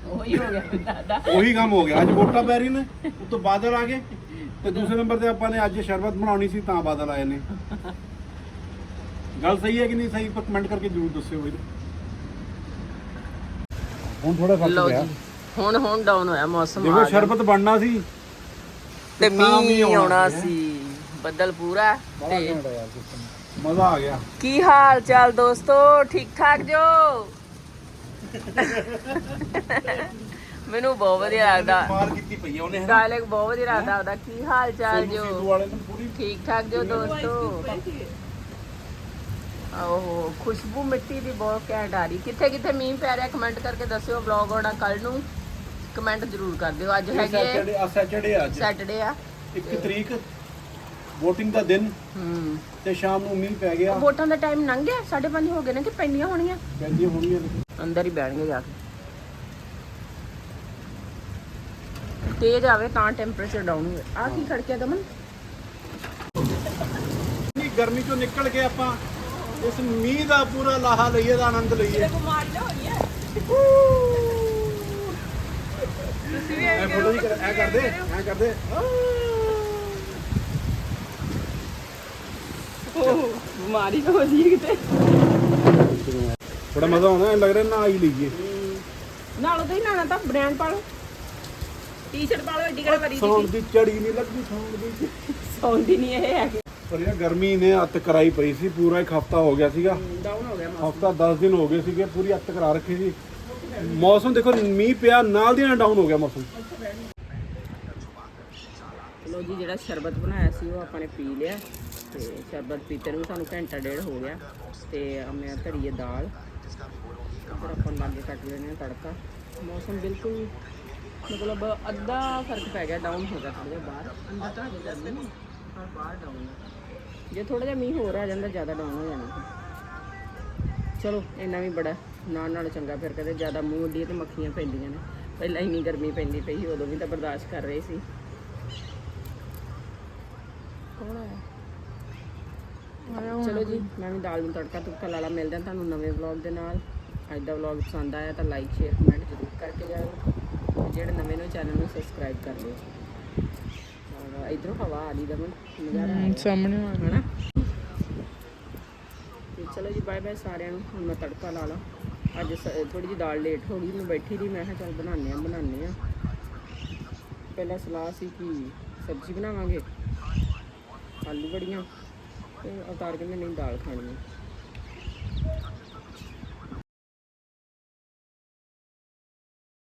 ਉਹੀ ਹੋ ਗਿਆ ਦਾਦਾ। ਉਹੀ ਕੰਮ ਹੋ ਗਿਆ। ਅੱਜ ਵੋਟਾਂ ਪੈ ਰਹੀ ਨੇ ਉਤੋਂ ਬਾਦਲ ਆ ਗਏ। ਤੇ ਦੂਸਰੇ ਨੰਬਰ ਤੇ ਆਪਾਂ ਨੇ ਅੱਜ ਸ਼ਰਬਤ ਬਣਾਉਣੀ ਸੀ ਤਾਂ ਬਾਦਲ ਆਏ ਨੇ। ਗੱਲ ਸਹੀ ਹੈ ਕਿ ਨਹੀਂ ਸਹੀ? ਪਰ ਕਮੈਂਟ ਕਰਕੇ ਜ਼ਰੂਰ ਦੱਸਿਓ ਬਈ ਹੁਣ ਥੋੜਾ ਫ਼ਰਕ ਲਓ ਪਿਆ। ਜੀ ਹੁਣ ਹੁਣ ਡਾਊਨ ਹੋਇਆ ਮੌਸਮ ਦੇਖੋ ਸ਼ਰਬਤ ਬਣਨਾ ਸੀ। ਤੇ ਤਾਂ ਮੀਂਹ ਮੀਂਹ ਆਉਣਾ ਆਉਣਾ ਸੀ, ਸੀ ਬੱਦਲ ਪੂਰਾ ਬੜਾ ਤੇ ਘੈਂਟ ਆ ਯਾਰ ਸਿਸਟਮ ਮਜ਼ਾ ਆ ਗਿਆ। ਕੀ ਹਾਲ ਚਾਲ ਦੋਸਤੋ? ਠੀਕ ਠਾਕ ਜੋ? ਮੈਨੂੰ ਬਹੁਤ ਵਧੀਆ ਲੱਗਦਾ। ਮਾਰ ਕੀਤੀ ਪਈ ਆ ਉਹਨੇ ਹਨਾ? ਡਾਇਲੌਗ ਬਹੁਤ ਵਧੀਆ ਲੱਗਦਾ ਉਹਦਾ। ਕੀ ਹਾਲ ਚਾਲ ਸੋਨੂ ਸੀਧੂ ਜੋ ਵਾਲੇ ਨੂੰ ਪੂਰੀ ਠੀਕ ਠਾਕ ਜੋ ਦੋਸਤੋ? ਆਹੋ ਖੁਸ਼ਬੂ ਮਿੱਟੀ ਦੀ ਬਹੁਤ ਘੈਂਟ ਆ ਰਹੀ। ਕਿੱਥੇ ਕਿੱਥੇ ਮੀਂਹ ਪੈ ਰਿਹਾ ਕਮੈਂਟ ਕਰਕੇ ਦੱਸਿਓ ਵਲੌਗ ਆਉਣਾ ਕੱਲ ਨੂੰ। ਕਮੈਂਟ ਜ਼ਰੂਰ ਕਰ ਦਿਓ ਅੱਜ ਹੈਗੀ ਸੈਟਰਡੇ ਆ ਸੈਟਰਡੇ ਅੱਜ। ਸੈਟਰਡੇ ਆ। ਇੱਕ ਤਰੀਕ VOTING ਦਾ ਦਿਨ। ਹੂੰ। ਤੇ ਸ਼ਾਮ ਨੂੰ ਮੀਂਹ ਪੈ ਗਿਆ। ਵੋਟਾਂ ਦਾ ਟਾਈਮ ਲੰਘ ਗਿਆ 5:30 ਹੋ ਗਏ ਨੇ ਕਿ ਪੈਂਦੀਆਂ ਹੋਣੀਆਂ? ਪੈਂਦੀਆਂ ਹੋਣੀਆਂ ਨੇ। ਅੰਦਰ ਹੀ ਬੈਣਗੇ ਜਾ ਕੇ। ਤੇਜ਼ ਆਵੇ ਤਾਂ ਟੈਂਪਰੇਚਰ ਡਾਊਨ ਹੋਵੇ। ਆ ਕੀ ਖੜਕਿਆ ਦਮਨ ਨਹੀਂ ਗਰਮੀ ਚੋਂ ਨਿਕਲ ਕੇ ਆਪਾਂ। ਇਸ ਮੀਂਹ ਦਾ ਪੂਰਾ ਲਾਹਾ ਲਈਏ ਦਾ ਆਨੰਦ ਲਈਏ। ਬਿਮਾਰੀਆਂ ਹੋਈਆਂ ਤੁਸੀਂ ਵੀ ਐ ਫੋਟੋ ਜੀ ਕਰ। ਐ ਕਰਦੇ ਐ ਕਰਦੇ। ਉਹ ਬਿਮਾਰੀ ਹੋ ਜੀ ਕਿਤੇ। ਬੜਾ ਮਜ਼ਾ ਆਉਂਦਾ ਐ ਲੱਗ ਰਿਹਾ ਨਾ ਹੀ ਲਈਏ। ਨਾਲ ਉਹਦੇ ਨਾਣਾ ਤਾਂ ਬ੍ਰਾਂਡ ਪਾ ਲਓ। ਟੀ-ਸ਼ਰਟ ਪਾ ਲਓ ਏਡੀ ਕਿਹੜਾ ਕਰੀ ਸੌਣ ਦੀ ਚੜੀ ਨਹੀਂ ਲੱਗਦੀ ਸੌਣ ਦੀ। ਸੌਂਦੀ ਨਹੀਂ ਇਹ ਹੈ ਪਰ ਇਹ ਗਰਮੀ ਨੇ ਅੱਤ ਕਰਾਈ ਪਈ ਸੀ ਪੂਰਾ ਇੱਕ ਹਫਤਾ ਹੋ ਗਿਆ ਸੀਗਾ। ਡਾਊਨ ਹੋ ਗਿਆ ਮੌਸਮ। ਹਫਤਾ 10 ਦਿਨ ਹੋ ਗਏ ਸੀਗੇ ਪੂਰੀ ਅੱਤ ਕਰਾ ਰੱਖੀ ਸੀ। ਮੌਸਮ ਦੇਖੋ ਮੀਂਹ ਪਿਆ ਨਾਲ ਦੀ ਨਾਲ ਡਾਊਨ ਹੋ ਗਿਆ ਮੌਸਮ। ਲੋ ਜੀ ਜਿਹੜਾ ਸ਼ਰਬਤ ਬਣਾਇਆ ਸੀ ਉਹ ਆਪਾਂ ਨੇ ਪੀ ਲਿਆ। ਤੇ ਸ਼ਰਬਤ ਪੀਤੇ ਨੂੰ ਸਾਨੂੰ ਘੰਟਾ ਡੇਢ ਹੋ ਗਿਆ। ਤੇ ਆ ਮੈਂ ਧਰੀ ਹੈ ਦਾਲ। ਇੱਧਰ ਆਪਾਂ ਲਾਗੇ ਕੱਟ ਲੈਣੇ ਆ ਤੜਕਾ। ਮੌਸਮ ਬਿਲਕੁਲ ਮਤਲਬ ਅੱਧਾ ਫ਼ਰਕ ਪੈ ਗਿਆ ਡਾਊਨ ਹੋ ਗਿਆ ਥੋੜਾ ਬਾਹਰ। ਅੰਦਰ ਤਾਂ ਹਜੇ ਗਰਮੀ ਨਹੀਂ ਪਰ ਬਾਹਰ ਡਾਊਨ ਹੈ ਜੇ ਥੋੜਾ ਜਿਹਾ ਮੀਂਹ ਹੋਰ ਆ ਜਾਂਦਾ ਜ਼ਿਆਦਾ ਡਾਊਨ ਹੋ ਜਾਣਾ। ਚਲੋ ਇੰਨਾ ਵੀ ਬੜਾ ਨਾਲ ਨਾਲ ਚੰਗਾ ਫਿਰ ਕਦੇ ਜ਼ਿਆਦਾ ਮੂੰਹ ਉੱਡੀਏ ਤੇ ਮੱਖੀਆਂ ਪੈਂਦੀਆਂ ਨੇ। ਪਹਿਲਾਂ ਇੰਨੀ ਗਰਮੀ ਪੈਂਦੀ ਪਈ ਸੀ ਉਦੋਂ ਵੀ ਤਾਂ ਬਰਦਾਸ਼ਤ ਕਰ ਰਹੇ ਸੀ। ਕੌਣ ਆਇਆ? ਚਲੋ ਜੀ ਮੈਂ ਵੀ ਦਾਲ ਨੂੰ ਤੜਕਾ ਤੁੜਕਾ ਲਾ ਲਾ ਮਿਲਦੇ ਤੁਹਾਨੂੰ ਨਵੇਂ ਵਲੌਗ ਦੇ ਨਾਲ। ਅੱਜ ਦਾ ਵਲੌਗ ਪਸੰਦ ਆਇਆ ਤਾਂ ਲਾਈਕ ਸ਼ੇਅਰ ਕਮੈਂਟ ਜ਼ਰੂਰ ਕਰਕੇ ਜਾਇਓ। ਜਿਹੜੇ ਨਵੇਂ ਨੇ ਚੈਨਲ ਨੂੰ ਸਬਸਕ੍ਰਾਈਬ ਕਰ ਲਿਓ। ਔਰ ਇਧਰੋਂ ਹਵਾ ਆ ਰਹੀ ਦਮਨ। ਨਜ਼ਾਰਾ ਆ ਸਾਹਮਣੇ ਹਨਾ? ਚਲੋ ਜੀ ਬਾਏ ਬਾਏ ਸਾਰਿਆਂ ਨੂੰ। ਹੁਣ ਮੈਂ ਤੜਕਾ ਲਾ ਲਾ। ਅੱਜ ਥੋੜੀ ਜਿਹੀ ਦਾਲ ਲੇਟ ਹੋ ਗਈ। ਮੈਂ ਬੈਠੀ ਰਹੀ। ਮੈਂ ਕਿਹਾ ਚੱਲ ਬਣਾਉਂਦੇ ਆ ਬਣਾਉਂਦੇ ਆ ਪਹਿਲਾਂ ਸਲਾਹ ਸੀ ਕਿ ਸਬਜ਼ੀ ਬਣਾਵਾਂਗੇ। ਆਲੂ ਬੜੀਆਂ ਤੇ ਉਤਾਰ ਕੇ ਮੈਂ ਨਹੀਂ, ਦਾਲ ਖਾਣੀ ਹੈ।